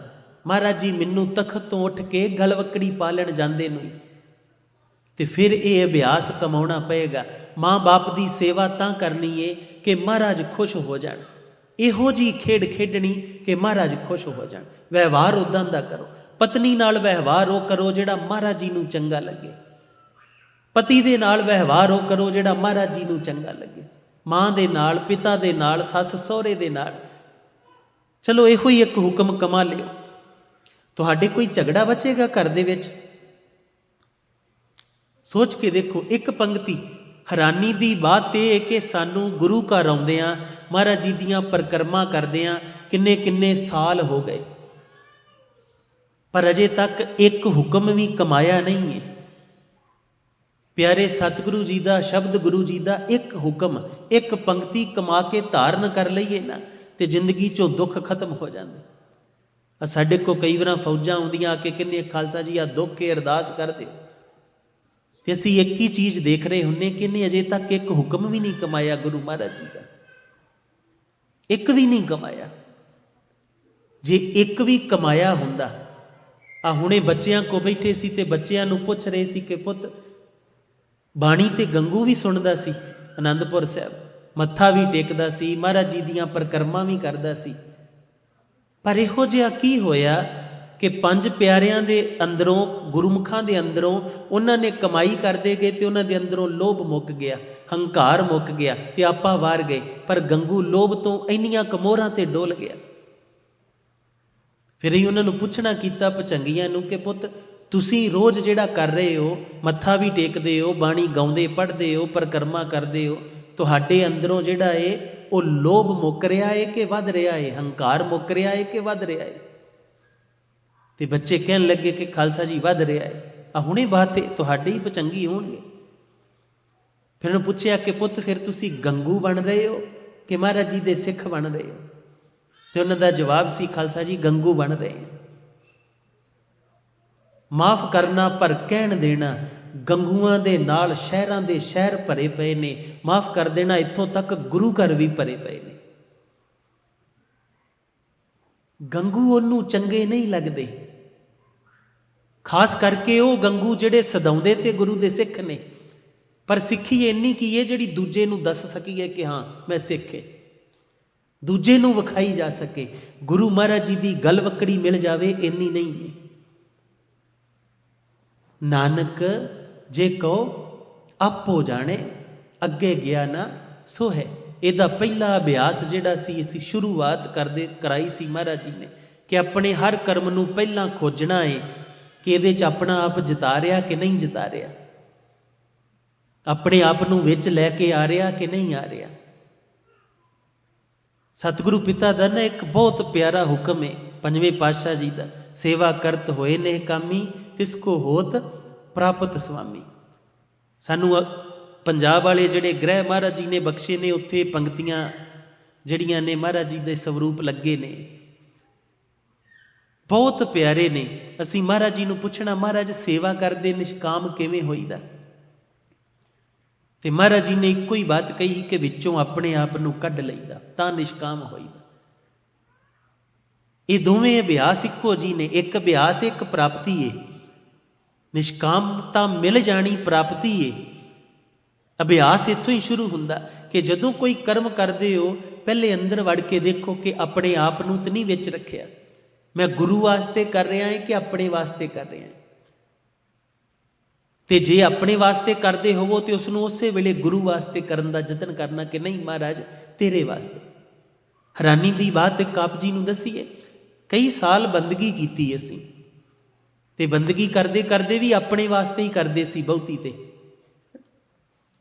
ਮਹਾਰਾਜ ਜੀ ਮੈਨੂੰ ਤਖਤ ਤੋਂ ਉੱਠ ਕੇ ਗਲਵਕੜੀ ਪਾਲਣ ਜਾਂਦੇ ਨੂੰ ਹੀ। ਤੇ ਫਿਰ ਇਹ ਅਭਿਆਸ ਕਮਾਉਣਾ ਪਏਗਾ, ਮਾਂ-ਬਾਪ ਦੀ ਸੇਵਾ ਤਾਂ ਕਰਨੀ ਏ ਕਿ ਮਹਾਰਾਜ ਖੁਸ਼ ਹੋ ਜਾਣ। ਇਹੋ ਜੀ ਖੇਡ ਖੇਡਣੀ ਕਿ ਮਹਾਰਾਜ ਖੁਸ਼ ਹੋ ਜਾਣ। ਵਿਵਹਾਰ ਉਦਾਂ ਦਾ ਕਰੋ। ਪਤਨੀ ਨਾਲ ਵਿਵਹਾਰ ਉਹ ਕਰੋ ਜਿਹੜਾ ਮਹਾਰਾਜ ਜੀ ਨੂੰ ਚੰਗਾ ਲੱਗੇ। ਪਤੀ ਦੇ ਨਾਲ ਵਿਵਹਾਰ ਉਹ ਕਰੋ ਜਿਹੜਾ ਮਹਾਰਾਜ ਜੀ ਨੂੰ ਚੰਗਾ ਲੱਗੇ। ਮਾਂ ਦੇ ਨਾਲ, ਪਿਤਾ ਦੇ ਨਾਲ, ਸੱਸ ਸਹੁਰੇ ਦੇ ਨਾਲ। ਚਲੋ ਇਹੋ ਹੀ ਇੱਕ ਹੁਕਮ ਕਮਾ ਲਿਓ। ਤੁਹਾਡੇ ਕੋਈ ਝਗੜਾ ਬਚੇਗਾ ਘਰ ਦੇ ਵਿੱਚ? ਸੋਚ ਕੇ ਦੇਖੋ, ਇੱਕ ਪੰਕਤੀ ਹੈਰਾਨੀ ਦੀ ਬਾਤ ਇਹ ਹੈ ਕਿ ਸਾਨੂੰ ਗੁਰੂ ਘਰ ਆਉਂਦਿਆਂ ਮਹਾਰਾਜ ਜੀ ਦੀਆਂ ਪਰਕਰਮਾ ਕਰਦਿਆਂ ਕਿੰਨੇ ਕਿੰਨੇ ਸਾਲ ਹੋ ਗਏ। ਪਰ ਅਜੇ ਤੱਕ ਇੱਕ ਹੁਕਮ ਵੀ ਕਮਾਇਆ ਨਹੀਂ ਹੈ। ਪਿਆਰੇ ਸਤਿਗੁਰੂ ਜੀ ਦਾ, ਸ਼ਬਦ ਗੁਰੂ ਜੀ ਦਾ ਇੱਕ ਹੁਕਮ, ਇੱਕ ਪੰਕਤੀ ਕਮਾ ਕੇ ਧਾਰਨ ਕਰ ਲਈਏ ਨਾ, ਤੇ ਜ਼ਿੰਦਗੀ ਚੋਂ ਦੁੱਖ ਖਤਮ ਹੋ ਜਾਂਦੇ। ਆ ਸਾਡੇ ਕੋ ਕਈ ਵਾਰਾਂ ਫੌਜਾਂ ਆਉਂਦੀਆਂ ਆ ਕੇ ਕਿੰਨੇ ਖਾਲਸਾ ਜੀ ਆ ਦੁੱਖ ਕੇ ਅਰਦਾਸ ਕਰਦੇ ਤੇ ਅਸੀਂ ਇੱਕ ਹੀ ਚੀਜ਼ ਦੇਖ ਰਹੇ ਹੁੰਨੇ ਕਿ ਇਹਨੇ ਅਜੇ ਤੱਕ ਇੱਕ ਹੁਕਮ ਵੀ ਨਹੀਂ ਕਮਾਇਆ ਗੁਰੂ ਮਹਾਰਾਜ ਜੀ ਦਾ। ਇੱਕ ਵੀ ਨਹੀਂ ਕਮਾਇਆ। ਜੇ ਇੱਕ ਵੀ ਕਮਾਇਆ ਹੁੰਦਾ ਆ ਹੁਣੇ ਬੱਚਿਆਂ ਕੋ ਬੈਠੇ ਸੀ ਤੇ ਬੱਚਿਆਂ ਨੂੰ ਪੁੱਛ ਰਹੇ ਸੀ ਕਿ ਪੁੱਤ, ਬਾਣੀ ਤੇ ਗੰਗੂ ਵੀ ਸੁਣਦਾ ਸੀ ਆਨੰਦਪੁਰ ਸਾਹਿਬ। ਮੱਥਾ ਵੀ ਟੇਕਦਾ ਸੀ, ਮਹਾਰਾਜ ਜੀ ਦੀਆਂ ਪਰਕਰਮਾ ਵੀ ਕਰਦਾ ਸੀ। ਪਰ ਇਹੋ ਜਿਹਾ ਕੀ ਹੋਇਆ ਕਿ ਪੰਜ ਪਿਆਰਿਆਂ ਦੇ ਅੰਦਰੋਂ, ਗੁਰਮੁਖਾਂ ਦੇ ਅੰਦਰੋਂ ਉਹਨਾਂ ਨੇ ਕਮਾਈ ਕਰਦੇ ਗਏ ਤੇ ਉਹਨਾਂ ਦੇ ਅੰਦਰੋਂ ਲੋਭ ਮੁੱਕ ਗਿਆ, ਹੰਕਾਰ ਮੁੱਕ ਗਿਆ ਤੇ ਆਪਾ ਵਾਰ ਗਏ, ਪਰ ਗੰਗੂ ਲੋਭ ਤੋਂ ਇੰਨੀਆਂ ਕਮੋਰਾਂ ਤੇ ਡੋਲ ਗਿਆ। ਫਿਰ ਹੀ ਉਹਨਾਂ ਨੂੰ ਪੁੱਛਣਾ ਕੀਤਾ ਪਚੰਗੀਆਂ ਨੂੰ ਕਿ ਪੁੱਤ, ਤੁਸੀਂ ਰੋਜ਼ ਜਿਹੜਾ ਕਰ ਰਹੇ ਹੋ, ਮੱਥਾ ਵੀ ਟੇਕਦੇ ਹੋ, ਬਾਣੀ ਗਾਉਂਦੇ, ਪੜ੍ਹਦੇ ਹੋ, ਪਰਕਰਮਾ ਕਰਦੇ ਹੋ, ਤੁਹਾਡੇ ਅੰਦਰੋਂ ਜਿਹੜਾ ਏ, ਉਹ ਲੋਭ ਮੁੱਕ ਰਿਹਾ ਏ ਕਿ ਵੱਧ ਰਿਹਾ ਏ, ਹੰਕਾਰ ਮੁੱਕ ਰਿਹਾ ਏ ਕਿ ਵੱਧ ਰਿਹਾ ਏ? ਤੇ ਬੱਚੇ ਕਹਿਣ ਲੱਗੇ ਕਿ ਖਾਲਸਾ ਜੀ ਵੱਧ ਰਿਹਾ ਹੈ। ਆ ਹੁਣੇ ਬਾਤ ਤੁਹਾਡੇ ਹੀ ਪਚੰਗੀ ਹੋਣਗੇ। ਫਿਰ ਉਹਨੂੰ ਪੁੱਛਿਆ ਕਿ ਪੁੱਤ ਫਿਰ ਤੁਸੀਂ ਗੰਗੂ ਬਣ ਰਹੇ ਹੋ ਕਿ ਮਹਾਰਾਜ ਜੀ ਦੇ ਸਿੱਖ ਬਣ ਰਹੇ ਹੋ? ਤੇ ਉਹਨਾਂ ਦਾ ਜਵਾਬ ਸੀ, ਖਾਲਸਾ ਜੀ ਗੰਗੂ ਬਣ ਰਹੇ ਹਾਂ। ਮਾਫ ਕਰਨਾ ਪਰ ਕਹਿਣ ਦੇਣਾ, ਗੰਗੂਆਂ ਦੇ ਨਾਲ ਸ਼ਹਿਰਾਂ ਦੇ ਸ਼ਹਿਰ ਭਰੇ ਪਏ ਨੇ। ਮਾਫ ਕਰ ਦੇਣਾ, ਇੱਥੋਂ ਤੱਕ ਗੁਰੂ ਘਰ ਵੀ ਭਰੇ ਪਏ ਨੇ। ਗੰਗੂ ਉਹਨੂੰ ਚੰਗੇ ਨਹੀਂ ਲੱਗਦੇ। ਖਾਸ ਕਰਕੇ ਉਹ ਗੰਗੂ ਜਿਹੜੇ ਸਦਾਉਂਦੇ ਤੇ ਗੁਰੂ ਦੇ ਸਿੱਖ ਨੇ। ਪਰ ਸਿੱਖੀ ਇੰਨੀ ਕੀ ਹੈ ਜਿਹੜੀ ਦੂਜੇ ਨੂੰ ਦੱਸ ਸਕੀਏ ਕਿ ਹਾਂ, ਮੈਂ ਸਿੱਖ ਹੈ ਦੂਜੇ ਨੂੰ ਵਿਖਾਈ ਜਾ ਸਕੇ। ਗੁਰੂ ਮਹਾਰਾਜ ਜੀ ਦੀ ਗਲਵਕੜੀ ਮਿਲ ਜਾਵੇ, ਇੰਨੀ ਨਹੀਂ ਹੈ ਨਾਨਕ, ਜੇ ਕਹੋ, ਆਪੋ ਜਾਣੇ, ਅੱਗੇ ਗਿਆ ਨਾ, ਸੋ ਹੈ। ਇਹਦਾ ਪਹਿਲਾ ਅਭਿਆਸ ਜਿਹੜਾ ਸੀ, ਅਸੀਂ ਸ਼ੁਰੂਆਤ ਕਰਦੇ, ਕਰਾਈ ਸੀ ਮਹਾਰਾਜ ਜੀ ਨੇ ਕਿ ਆਪਣੇ ਹਰ ਕਰਮ ਨੂੰ ਪਹਿਲਾਂ ਖੋਜਣਾ ਹੈ ਕਿ ਇਹਦੇ 'ਚ ਆਪਣਾ ਆਪ ਜਿਤਾ ਰਿਹਾ ਕਿ ਨਹੀਂ ਜਿਤਾ ਰਿਹਾ? ਆਪਣੇ ਆਪ ਨੂੰ ਵਿੱਚ ਲੈ ਕੇ ਆ ਰਿਹਾ ਕਿ ਨਹੀਂ ਆ ਰਿਹਾ? ਸਤਿਗੁਰੂ ਪਿਤਾ ਦਾ ਨਾ ਇੱਕ ਬਹੁਤ ਪਿਆਰਾ ਹੁਕਮ ਹੈ ਪੰਜਵੇਂ ਪਾਤਸ਼ਾਹ ਜੀ ਦਾ, ਸੇਵਾ ਕਰਤ ਹੋਏ ਨੇ ਕਾਮੀ, ਤਿਸ ਕੋ ਹੋਤ ਪ੍ਰਾਪਤ ਸੁਆਮੀ ਸਾਨੂੰ ਅ- ਪੰਜਾਬ ਵਾਲੇ ਜਿਹੜੇ ਗ੍ਰਹਿ ਮਹਾਰਾਜ ਜੀ ਨੇ ਬਖਸ਼ੇ ਨੇ, ਉੱਥੇ ਪੰਕਤੀਆਂ ਜਿਹੜੀਆਂ ਨੇ ਮਹਾਰਾਜ ਜੀ ਦੇ ਸਵਰੂਪ ਲੱਗੇ ਨੇ। ਬਹੁਤ ਪਿਆਰੇ ਨੇ। ਅਸੀਂ ਮਹਾਰਾਜ ਜੀ ਨੂੰ ਪੁੱਛਣਾ, ਮਹਾਰਾਜ, ਸੇਵਾ ਕਰਦੇ, ਨਿਸ਼ਕਾਮ ਕਿਵੇਂ ਹੋਈਦਾ? ਤੇ ਮਹਾਰਾਜ ਜੀ ਨੇ ਇੱਕੋ ਹੀ ਬਾਤ ਕਹੀ ਕਿ ਵਿੱਚੋਂ ਆਪਣੇ ਆਪ ਨੂੰ ਕੱਢ ਲਈਦਾ, ਤਾਂ ਨਿਸ਼ਕਾਮ ਹੋਈਦਾ। ਇਹ ਦੋਵੇਂ ਅਭਿਆਸ ਇੱਕੋ ਜੀ ਨੇ। ਇੱਕ ਅਭਿਆਸ, ਇੱਕ ਪ੍ਰਾਪਤੀ ਏ। ਨਿਸ਼ਕਾਮਤਾ ਮਿਲ ਜਾਣੀ ਪ੍ਰਾਪਤੀ ਏ। ਅਭਿਆਸ ਇੱਥੋਂ ਹੀ ਸ਼ੁਰੂ ਹੁੰਦਾ ਕਿ ਜਦੋਂ ਕੋਈ ਕਰਮ ਕਰਦੇ ਹੋ, ਪਹਿਲੇ ਅੰਦਰ ਵੜ ਕੇ ਦੇਖੋ ਕਿ ਆਪਣੇ ਆਪ ਨੂੰ ਤਾਂ ਨਹੀਂ ਵਿੱਚ ਰੱਖਿਆ। ਮੈਂ ਗੁਰੂ ਵਾਸਤੇ ਕਰ ਰਿਹਾ ਹਾਂ ਕਿ ਆਪਣੇ ਵਾਸਤੇ ਕਰ ਰਿਹਾ ਹਾਂ? ਤੇ ਜੇ ਆਪਣੇ ਵਾਸਤੇ ਕਰਦੇ ਹੋਵੋ ਤੇ ਉਸ ਨੂੰ ਉਸੇ ਵੇਲੇ ਗੁਰੂ ਵਾਸਤੇ ਕਰਨ ਦਾ ਯਤਨ ਕਰਨਾ ਕਿ ਨਹੀਂ ਮਹਾਰਾਜ, ਤੇਰੇ ਵਾਸਤੇ। ਹੈਰਾਨੀ ਦੀ ਬਾਤ ਕਾਪ ਜੀ ਨੂੰ ਦਸੀਏ, ਕਈ ਸਾਲ ਬੰਦਗੀ ਕੀਤੀ ਅਸੀਂ। ਤੇ ਬੰਦਗੀ ਕਰਦੇ ਕਰਦੇ ਵੀ ਆਪਣੇ ਵਾਸਤੇ ਹੀ ਕਰਦੇ ਸੀ ਬਹੁਤੀ ਤੇ।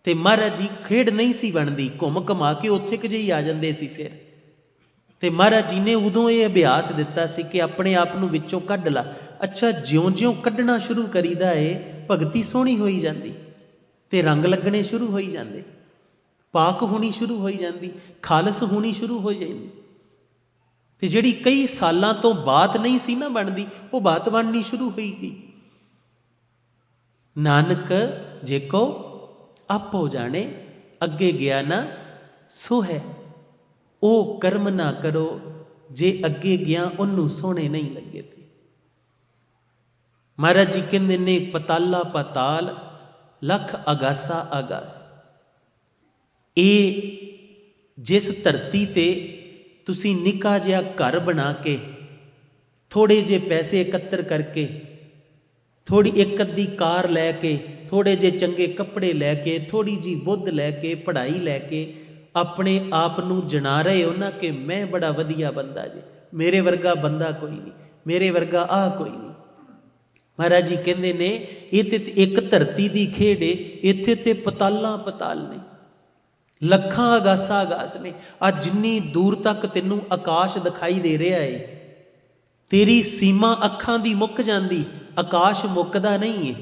ਤੇ ਮਹਾਰਾਜ ਜੀ ਖੇਡ ਨਹੀਂ ਸੀ ਬਣਦੀ, ਘੁੰਮ ਘਮਾ ਕੇ ਉੱਥੇ ਕਿ ਜਿਹੀ ਆ ਜਾਂਦੇ ਸੀ ਫਿਰ। ਤੇ ਮਹਾਰਾਜ ਜੀ ਨੇ ਉਦੋਂ ਇਹ ਅਭਿਆਸ ਦਿੱਤਾ ਸੀ ਕਿ ਆਪਣੇ ਆਪ ਨੂੰ ਵਿੱਚੋਂ ਕੱਢ ਲਾ। ਅੱਛਾ, ਜਿਉਂ-ਜਿਉਂ ਕੱਢਣਾ ਸ਼ੁਰੂ ਕਰੀਦਾ ਏ, ਭਗਤੀ ਸੋਹਣੀ ਹੋਈ ਜਾਂਦੀ। ਤੇ ਰੰਗ ਲੱਗਣੇ ਸ਼ੁਰੂ ਹੋਈ ਜਾਂਦੇ। ਪਾਕ ਹੋਣੀ ਸ਼ੁਰੂ ਹੋਈ ਜਾਂਦੀ, ਖਾਲਸ ਹੋਣੀ ਸ਼ੁਰੂ ਹੋ ਜਾਂਦੀ। ਤੇ ਜਿਹੜੀ ਕਈ ਸਾਲਾਂ ਤੋਂ ਬਾਤ ਨਹੀਂ ਸੀ ਨਾ ਬਣਦੀ, ਉਹ ਬਾਤ ਬਣਨੀ ਸ਼ੁਰੂ ਹੋਈ ਗਈ। ਨਾਨਕ ਜੇਕੋ ਆਪੋ ਜਾਣੇ, ਅੱਗੇ ਗਿਆ ਨਾ ਸੋ ਹੈ ਉਹ ਕਰਮ ਨਾ ਕਰੋ, ਜੇ ਅੱਗੇ ਗਿਆ ਉਹਨੂੰ ਸੋਹਣੇ ਨਹੀਂ ਲੱਗੇ ਤੇ। ਮਹਾਰਾਜ ਜੀ ਕਹਿੰਦੇ ਨੇ, ਪਤਾਲਾ ਪਤਾਲ, ਲੱਖ ਅਗਾਸਾ ਆਗਾਸ ਇਹ ਜਿਸ ਧਰਤੀ ਤੇ ਤੁਸੀਂ ਨਿੱਕਾ ਜਿਹਾ ਘਰ ਬਣਾ ਕੇ, ਥੋੜੇ ਜੇ ਪੈਸੇ ਇਕੱਤਰ ਕਰਕੇ ਥੋੜੀ ਇੱਕ ਅੱਧੀ ਕਾਰ ਲੈ ਕੇ ਥੋੜੇ ਜੇ ਚੰਗੇ ਕੱਪੜੇ ਲੈ ਕੇ ਥੋੜੀ ਜੀ ਬੁੱਧ ਲੈ ਕੇ, ਪੜ੍ਹਾਈ ਲੈ ਕੇ ਆਪਣੇ ਆਪ ਨੂੰ ਜਣਾ ਰਹੇ ਹੋ ਨਾ ਕਿ ਮੈਂ ਬੜਾ ਵਧੀਆ ਬੰਦਾ ਜੀ। ਮੇਰੇ ਵਰਗਾ ਬੰਦਾ ਕੋਈ ਨਹੀਂ। ਮੇਰੇ ਵਰਗਾ ਆ ਕੋਈ ਨਹੀਂ। ਮਹਾਰਾਜ ਜੀ ਕਹਿੰਦੇ ਨੇ ਇਹ ਤੇ ਇੱਕ ਧਰਤੀ ਦੀ ਖੇਡ ਏ, ਇੱਥੇ ਤੇ ਪਤਾਲਾਂ ਪਤਾਲ ਨੇ। ਲੱਖਾਂ ਆਗਾਸਾਂ ਅਗਾਸ ਨੇ। ਆ ਜਿੰਨੀ ਦੂਰ ਤੱਕ ਤੈਨੂੰ ਆਕਾਸ਼ ਦਿਖਾਈ ਦੇ ਰਿਹਾ ਏ, ਤੇਰੀ ਸੀਮਾ ਅੱਖਾਂ ਦੀ ਮੁੱਕ ਜਾਂਦੀ, ਆਕਾਸ਼ ਮੁੱਕਦਾ ਨਹੀਂ ਏ।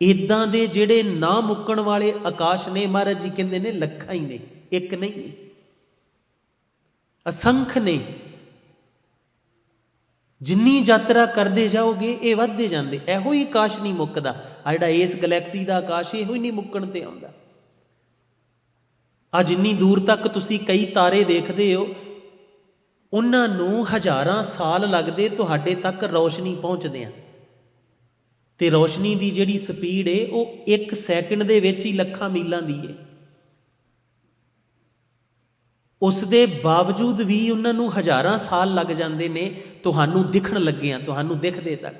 ਇਦਾਂ ਦੇ ਜਿਹੜੇ ਨਾ ਮੁੱਕਣ ਵਾਲੇ ਆਕਾਸ਼ ਨੇ ਮਹਾਰਾਜ ਜੀ ਕਹਿੰਦੇ ਨੇ ਲੱਖਾਂ ਹੀ ਨੇ, ਇੱਕ ਨਹੀਂ ਅਸੰਖ ਨੇ। ਜਿੰਨੀ ਯਾਤਰਾ ਕਰਦੇ ਜਾਓਗੇ, ਇਹ ਵੱਧਦੇ ਜਾਂਦੇ। ਇਹੋ ਹੀ ਆਕਾਸ਼ ਨਹੀਂ ਮੁੱਕਦਾ। ਆ ਜਿਹੜਾ ਇਸ ਗੈਲੈਕਸੀ ਦਾ ਆਕਾਸ਼, ਇਹੋ ਹੀ ਨਹੀਂ ਮੁੱਕਣ ਤੇ ਆਉਂਦਾ। ਆ ਜਿੰਨੀ ਦੂਰ ਤੱਕ ਤੁਸੀਂ ਕਈ ਤਾਰੇ ਦੇਖਦੇ ਹੋ, ਉਹਨਾਂ ਨੂੰ ਹਜ਼ਾਰਾਂ ਸਾਲ ਲੱਗਦੇ ਤੁਹਾਡੇ ਤੱਕ ਰੌਸ਼ਨੀ ਪਹੁੰਚਦੇ ਆ। ਤੇ ਰੌਸ਼ਨੀ ਦੀ ਜਿਹੜੀ ਸਪੀਡ ਏ, ਉਹ 1 ਸੈਕਿੰਡ ਦੇ ਵਿੱਚ ਹੀ ਲੱਖਾਂ ਮੀਲਾਂ ਦੀ ਏ। ਉਸ ਦੇ ਬਾਵਜੂਦ ਵੀ ਉਹਨਾਂ ਨੂੰ ਹਜ਼ਾਰਾਂ ਸਾਲ ਲੱਗ ਜਾਂਦੇ ਨੇ, ਤੁਹਾਨੂੰ ਦਿਖਣ ਲੱਗਿਆਂ ਤੁਹਾਨੂੰ ਦਿਖਦੇ ਤੱਕ।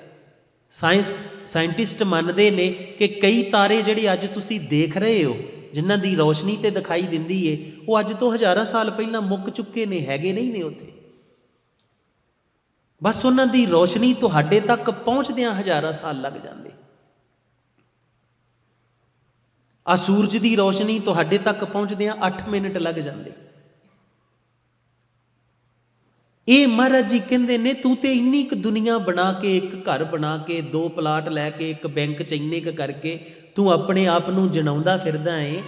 ਸਾਇੰਸ, ਸਾਇੰਟਿਸਟ ਮੰਨਦੇ ਨੇ ਕਿ ਕਈ ਤਾਰੇ ਜਿਹੜੇ ਅੱਜ ਤੁਸੀਂ ਦੇਖ ਰਹੇ ਹੋ, ਜਿਨ੍ਹਾਂ ਦੀ ਰੌਸ਼ਨੀ ਤੇ ਦਿਖਾਈ ਦਿੰਦੀ ਏ, ਉਹ ਅੱਜ ਤੋਂ ਹਜ਼ਾਰਾਂ ਸਾਲ ਪਹਿਲਾਂ ਮੁੱਕ ਚੁੱਕੇ ਨੇ, ਹੈਗੇ ਨਹੀਂ ਨੇ ਉੱਥੇ। ਬਸ ਉਹਨਾਂ ਦੀ ਰੋਸ਼ਨੀ ਤੁਹਾਡੇ ਤੱਕ ਪਹੁੰਚਦਿਆਂ ਹਜ਼ਾਰਾਂ ਸਾਲ ਲੱਗ ਜਾਂਦੇ। ਆ ਸੂਰਜ ਦੀ ਰੋਸ਼ਨੀ ਤੁਹਾਡੇ ਤੱਕ ਪਹੁੰਚਦਿਆਂ 8 ਮਿੰਟ ਲੱਗ ਜਾਂਦੇ। ਇਹ ਮਹਾਰਾਜ ਜੀ ਕਹਿੰਦੇ ਨੇ, ਤੂੰ ਤੇ ਇੰਨੀ ਕੁ ਦੁਨੀਆ ਬਣਾ ਕੇ, ਇੱਕ ਘਰ ਬਣਾ ਕੇ, ਦੋ ਪਲਾਟ ਲੈ ਕੇ, ਇੱਕ ਬੈਂਕ ਚ ਇੰਨੇ ਕੁ ਕਰਕੇ ਤੂੰ ਆਪਣੇ ਆਪ ਨੂੰ ਜਣਾਉਂਦਾ ਫਿਰਦਾ ਏ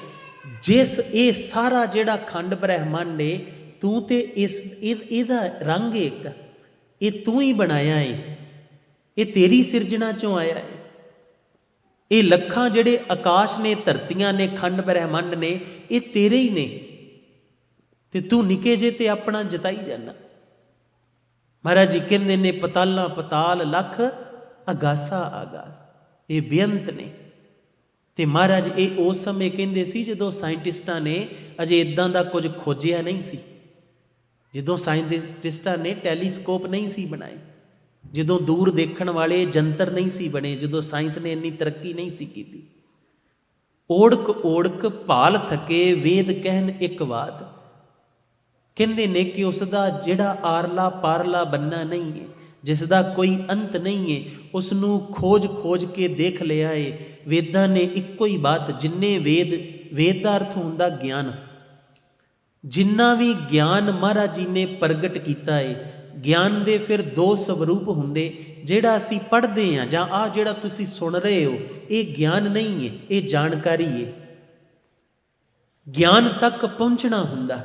ਜਿਸ, ਇਹ ਸਾਰਾ ਜਿਹੜਾ ਖੰਡ ਬ੍ਰਹਿਮੰਡ ਏ, ਤੂੰ ਤੇ ਇਸ ਇਹਦਾ ਰੰਗ ਏ ਇੱਕ। ਇਹ ਤੂੰ ਹੀ ਬਣਾਇਆ ਏ। ਇਹ ਤੇਰੀ ਸਿਰਜਣਾ ਚੋਂ ਆਇਆ ਏ। ਇਹ ਲੱਖਾਂ ਜਿਹੜੇ ਆਕਾਸ਼ ਨੇ, ਧਰਤੀਆਂ ਨੇ, ਖੰਡ ਬ੍ਰਹਿਮੰਡ ਨੇ, ਇਹ ਤੇਰੇ ਹੀ ਨੇ। ਤੇ ਤੂੰ ਨਿੱਕੇ ਜੇ ਤੇ ਆਪਣਾ ਜਤਾਈ ਜਾਣਾ ਮਹਾਰਾਜ ਜੀ ਕਹਿੰਦੇ ਨੇ, ਪਤਾਲਾਂ ਪਤਾਲ, ਲੱਖ ਅਗਾਸਾ ਆਗਾਸ। ਇਹ ਬੇਅੰਤ ਨੇ। ਤੇ ਮਹਾਰਾਜ ਇਹ ਉਸ ਸਮੇਂ ਕਹਿੰਦੇ ਸੀ ਜਦੋਂ ਸਾਇੰਟਿਸਟਾਂ ਨੇ ਅਜੇ ਇਦਾਂ ਦਾ ਕੁਝ ਖੋਜਿਆ ਨਹੀਂ ਸੀ। ਜਦੋਂ ਸਾਇੰਟਿਸਟਾਂ ਨੇ ਟੈਲੀਸਕੋਪ ਨਹੀਂ ਸੀ ਬਣਾਏ, ਜਦੋਂ ਦੂਰ ਦੇਖਣ ਵਾਲੇ ਜੰਤਰ ਨਹੀਂ ਸੀ ਬਣੇ, ਜਦੋਂ ਸਾਇੰਸ ਨੇ ਇੰਨੀ ਤਰੱਕੀ ਨਹੀਂ ਸੀ ਕੀਤੀ, ਓੜਕ ਓੜਕ ਭਾਲ ਥਕੇ ਵੇਦ ਕਹਿਣ ਇੱਕ ਬਾਤ ਕਹਿੰਦੇ ਨੇ ਕਿ ਉਸ ਦਾ ਜਿਹੜਾ ਆਰਲਾ ਪਾਰਲਾ ਬੰਨਾ ਨਹੀਂ ਹੈ ਜਿਸ ਦਾ ਕੋਈ ਅੰਤ ਨਹੀਂ ਹੈ ਉਸ ਨੂੰ ਖੋਜ ਖੋਜ ਕੇ ਦੇਖ ਲਿਆ ਏ। ਵੇਦਾਂ ਨੇ ਇੱਕੋ ਹੀ ਬਾਤ, ਜਿੰਨੇ ਵੇਦ ਵੇਦ ਦਾ ਅਰਥ ਹੁੰਦਾ ਗਿਆਨ ਜਿੰਨਾ ਵੀ ਗਿਆਨ ਮਹਾਰਾਜ ਜੀ ਨੇ ਪ੍ਰਗਟ ਕੀਤਾ ਏ, ਗਿਆਨ ਦੇ ਫਿਰ ਦੋ ਸਵਰੂਪ ਹੁੰਦੇ, ਜਿਹੜਾ ਅਸੀਂ ਪੜ੍ਹਦੇ ਆ ਜਾਂ ਆ ਜਿਹੜਾ ਤੁਸੀਂ ਸੁਣ ਰਹੇ ਹੋ, ਇਹ ਗਿਆਨ ਨਹੀਂ ਹੈ ਇਹ ਜਾਣਕਾਰੀ ਹੈ ਗਿਆਨ ਤੱਕ ਪਹੁੰਚਣਾ ਹੁੰਦਾ।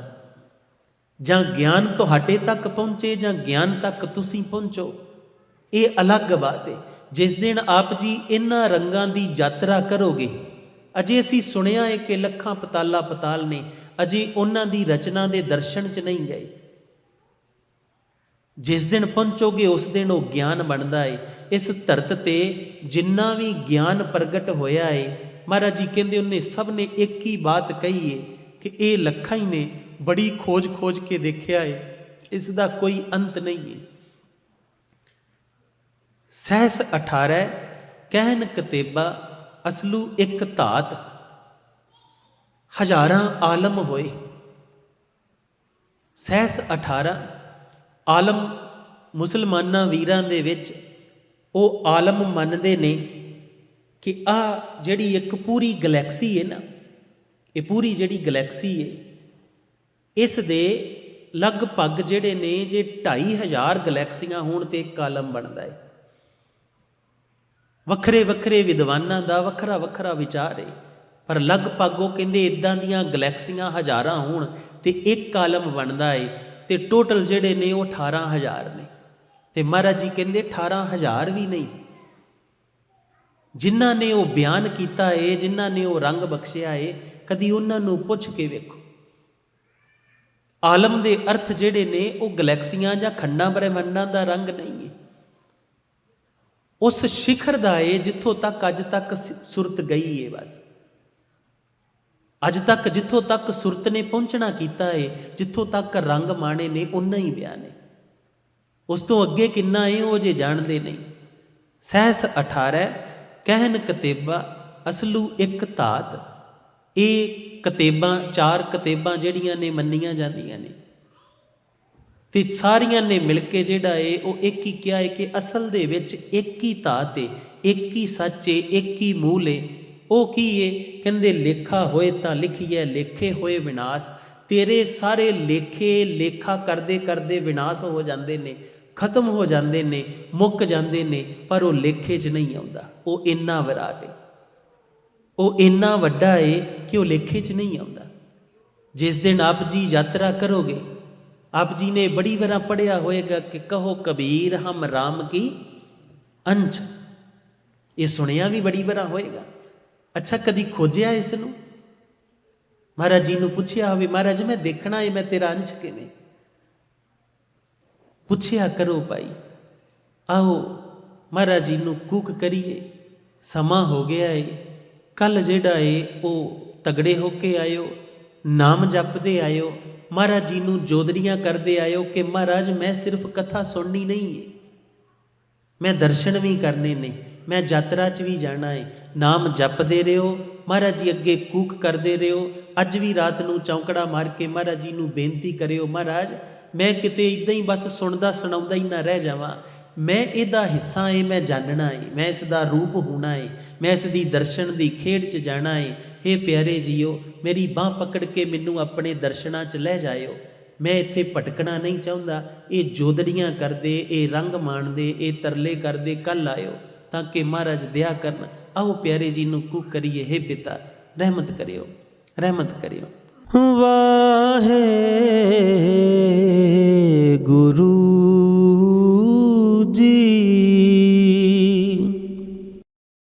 ਜਾਂ ਗਿਆਨ ਤੁਹਾਡੇ ਤੱਕ ਪਹੁੰਚੇ ਜਾਂ ਗਿਆਨ ਤੱਕ ਤੁਸੀਂ ਪਹੁੰਚੋ, ਇਹ ਅਲੱਗ ਬਾਤ ਏ। ਜਿਸ ਦਿਨ ਆਪ ਜੀ ਇਹਨਾਂ ਰੰਗਾਂ ਦੀ ਯਾਤਰਾ ਕਰੋਗੇ ਅਜੇ ਅਸੀਂ ਸੁਣਿਆ ਹੈ ਕਿ ਲੱਖਾਂ ਪਤਾਲਾ ਪਤਾਲ ਨੇ, ਅਜੇ ਉਹਨਾਂ ਦੀ ਰਚਨਾ ਦੇ ਦਰਸ਼ਨ 'ਚ ਨਹੀਂ ਗਏ। ਜਿਸ ਦਿਨ ਪਹੁੰਚੋਗੇ, ਉਸ ਦਿਨ ਉਹ ਗਿਆਨ ਬਣਦਾ ਏ। ਇਸ ਧਰਤ ਤੇ ਜਿੰਨਾ ਵੀ ਗਿਆਨ ਪ੍ਰਗਟ ਹੋਇਆ ਏ, ਮਹਾਰਾਜ ਜੀ ਕਹਿੰਦੇ ਉਹਨੇ ਸਭ ਨੇ ਇੱਕ ਹੀ ਬਾਤ ਕਹੀ ਏ ਕਿ ਇਹ ਲੱਖਾਂ ਹੀ ਨੇ, ਬੜੀ ਖੋਜ ਖੋਜ ਕੇ ਦੇਖਿਆ ਏ। ਇਸ ਦਾ ਕੋਈ ਅੰਤ ਨਹੀਂ ਏ। ਸਹਿਸ 18 ਕਹਿਨ ਕਤੇਬਾ ਅਸਲੂ ਇੱਕ ਧਾਤ। ਹਜ਼ਾਰਾਂ ਆਲਮ ਹੋਏ। ਸਹਿਸ 18 ਆਲਮ ਮੁਸਲਮਾਨਾਂ ਵੀਰਾਂ ਦੇ ਵਿੱਚ। ਉਹ ਆਲਮ ਮੰਨਦੇ ਨੇ ਕਿ ਆ ਜਿਹੜੀ ਇੱਕ ਪੂਰੀ ਗੈਲੈਕਸੀ ਹੈ ਨਾ, ਇਹ ਪੂਰੀ ਜਿਹੜੀ ਗੈਲੈਕਸੀ ਹੈ ਇਸ ਦੇ ਲਗਭਗ ਜਿਹੜੇ ਨੇ ਜੇ 2500 ਗੈਲੈਕਸੀਆਂ ਹੋਣ ਤੇ ਇੱਕ ਆਲਮ ਬਣਦਾ ਹੈ ਵੱਖਰੇ ਵੱਖਰੇ ਵਿਦਵਾਨਾਂ ਦਾ ਵੱਖਰਾ ਵੱਖਰਾ ਵਿਚਾਰ ਹੈ ਪਰ ਲਗਭਗ ਉਹ ਕਹਿੰਦੇ ਇਦਾਂ ਦੀਆਂ ਗੈਲੈਕਸੀਆਂ ਹਜ਼ਾਰਾਂ ਹੋਣ ਤੇ ਇੱਕ ਆਲਮ ਬਣਦਾ ਏ ਤੇ ਟੋਟਲ ਜਿਹੜੇ ਨੇ ਉਹ 18000 ਨੇ। ਤੇ ਮਹਾਰਾਜ ਜੀ ਕਹਿੰਦੇ 18000 ਵੀ ਨਹੀਂ। ਜਿਨ੍ਹਾਂ ਨੇ ਉਹ ਬਿਆਨ ਕੀਤਾ ਏ, ਜਿਨ੍ਹਾਂ ਨੇ ਉਹ ਰੰਗ ਬਖਸ਼ਿਆ ਏ, ਕਦੀ ਉਹਨਾਂ ਨੂੰ ਪੁੱਛ ਕੇ ਵੇਖੋ। ਆਲਮ ਦੇ ਅਰਥ ਜਿਹੜੇ ਨੇ ਉਹ ਗੈਲੈਕਸੀਆਂ ਜਾਂ ਖੰਡਾਂ, ਬ੍ਰਹਿਮੰਡਾਂ ਦਾ ਰੰਗ ਨਹੀਂ ਏ। ਉਸ ਸਿਖਰ ਦਾ ਏ ਜਿੱਥੋਂ ਤੱਕ ਅੱਜ ਤੱਕ ਸ- ਸੁਰਤ ਗਈ ਏ ਬਸ। ਅੱਜ ਤੱਕ ਜਿੱਥੋਂ ਤੱਕ ਸੁਰਤ ਨੇ ਪਹੁੰਚਣਾ ਕੀਤਾ ਏ, ਜਿੱਥੋਂ ਤੱਕ ਰੰਗ ਮਾਣੇ ਨੇ ਉਨਾ ਹੀ ਬਿਆਨ ਏ ਉਸ ਤੋਂ ਅੱਗੇ ਕਿੰਨਾ ਏ, ਉਹ ਜੇ ਜਾਣਦੇ ਨਹੀਂ। ਸਹਿਸ 18 ਕਹਿਨ ਕਤੇਬਾ, ਅਸਲੂ ਇੱਕ ਧਾਤ। ਇਹ ਕਤੇਬਾਂ, ਚਾਰ ਕਤੇਬਾਂ ਜਿਹੜੀਆਂ ਨੇ ਮੰਨੀਆਂ ਜਾਂਦੀਆਂ ਨੇ। ਤੇ ਸਾਰੀਆਂ ਨੇ ਮਿਲ ਕੇ ਜਿਹੜਾ ਏ, ਉਹ ਇੱਕ ਹੀ ਕਿਹਾ ਏ ਕਿ ਅਸਲ ਦੇ ਵਿੱਚ ਇੱਕ ਹੀ ਧਾਤ ਏ ਇੱਕ ਹੀ ਸੱਚ ਏ, ਇੱਕ ਹੀ ਮੂਲ ਏ। ਉਹ ਕੀ ਏ? ਕਹਿੰਦੇ, ਲੇਖਾ ਹੋਏ ਤਾਂ ਲਿਖੀਐ, ਲੇਖੇ ਹੋਏ ਵਿਨਾਸ਼। ਤੇਰੇ ਸਾਰੇ ਲੇਖੇ, ਲੇਖਾ ਕਰਦੇ ਕਰਦੇ ਵਿਨਾਸ਼ ਹੋ ਜਾਂਦੇ ਨੇ, ਖਤਮ ਹੋ ਜਾਂਦੇ ਨੇ, ਮੁੱਕ ਜਾਂਦੇ ਨੇ, ਪਰ ਉਹ ਲੇਖੇ 'ਚ ਨਹੀਂ ਆਉਂਦਾ। ਉਹ ਇੰਨਾ ਵਿਰਾਟ ਏ। ਉਹ ਇੰਨਾ ਵੱਡਾ ਏ ਕਿ ਉਹ ਲੇਖੇ 'ਚ ਨਹੀਂ ਆਉਂਦਾ। ਜਿਸ ਦਿਨ ਆਪ ਜੀ ਯਾਤਰਾ ਕਰੋਗੇ ਆਪ ਜੀ ਨੇ ਬੜੀ ਵਾਰ ਪੜਿਆ ਹੋਏਗਾ ਕਿ ਕਹੋ ਕਬੀਰ ਹਮ ਰਾਮ ਕੀ ਅੰਸ਼ ਇਹ ਸੁਣਿਆ ਵੀ ਬੜੀ ਵਾਰ ਹੋਏਗਾ। ਅੱਛਾ, ਕਦੀ ਖੋਜਿਆ ਇਸ ਨੂੰ ਮਹਾਰਾਜ ਜੀ ਨੂੰ ਪੁੱਛਿਆ ਹੋਵੇ, ਮਹਾਰਾਜ, ਮੈਂ ਦੇਖਣਾ ਏ, ਮੈਂ ਤੇਰਾ ਅੰਸ਼ ਕਿਵੇਂ? ਪੁੱਛਿਆ ਕਰੋ ਭਾਈ, ਆਓ, ਮਹਾਰਾਜ ਜੀ ਨੂੰ ਕੁੱਕ ਕਰੀਏ। ਸਮਾਂ ਹੋ ਗਿਆ ਏ। ਕੱਲ ਜਿਹੜਾ ਏ, ਉਹ ਤਗੜੇ ਹੋ ਕੇ ਆਇਓ। ਨਾਮ ਜਪਦੇ ਆਇਓ। ਮਹਾਰਾਜ ਜੀ ਨੂੰ ਜੋਦਰੀਆਂ ਕਰਦੇ ਆਇਓ ਕਿ ਮਹਾਰਾਜ, ਮੈਂ ਸਿਰਫ ਕਥਾ ਸੁਣਨੀ ਨਹੀਂ ਏ। ਮੈਂ ਦਰਸ਼ਨ ਵੀ ਕਰਨੇ ਨੇ, ਮੈਂ ਯਾਤਰਾ 'ਚ ਵੀ ਜਾਣਾ ਏ। ਨਾਮ ਜਪਦੇ ਰਹੋ, ਮਹਾਰਾਜ ਜੀ ਅੱਗੇ ਕੂਕ ਕਰਦੇ ਰਹੋ। ਅੱਜ ਵੀ ਰਾਤ ਨੂੰ ਚੌਂਕੜਾ ਮਾਰ ਕੇ ਮਹਾਰਾਜ ਜੀ ਨੂੰ ਬੇਨਤੀ ਕਰਿਓ, ਮਹਾਰਾਜ, ਮੈਂ ਕਿਤੇ ਇਦਾਂ ਹੀ ਬਸ ਸੁਣਦਾ ਸੁਣਾਉਂਦਾ ਹੀ ਨਾ ਰਹਿ ਜਾਵਾਂ। ਮੈਂ ਇਹਦਾ ਹਿੱਸਾ ਏ, ਮੈਂ ਜਾਣਨਾ ਏ, ਮੈਂ ਇਸ ਦਾ ਰੂਪ ਹੋਣਾ ਏ, ਮੈਂ ਇਸ ਦੀ ਦਰਸ਼ਨ ਦੀ ਖੇਡ 'ਚ ਜਾਣਾ ਏ। ਇਹ ਪਿਆਰੇ ਜੀਓ, ਮੇਰੀ ਬਾਹ ਪਕੜ ਕੇ ਮੈਨੂੰ ਆਪਣੇ ਦਰਸ਼ਨਾਂ 'ਚ ਲੈ ਜਾਇਓ। ਮੈਂ ਇੱਥੇ ਭਟਕਣਾ ਨਹੀਂ ਚਾਹੁੰਦਾ। ਇਹ ਜੋਦੜੀਆਂ ਕਰਦੇ, ਇਹ ਰੰਗ ਮਾਣਦੇ, ਇਹ ਤਰਲੇ ਕਰਦੇ ਕੱਲ ਆਇਓ, ਤਾਂ ਕਿ ਮਹਾਰਾਜ ਦਇਆ ਕਰਨ। ਆਓ ਪਿਆਰੇ ਜੀ ਨੂੰ ਕੁ ਕਰੀਏ ਹੈ ਪਿਤਾ, ਰਹਿਮਤ ਕਰਿਓ ਰਹਿਮਤ ਕਰਿਓ। ਵਾਹੇ ਗੁਰੂ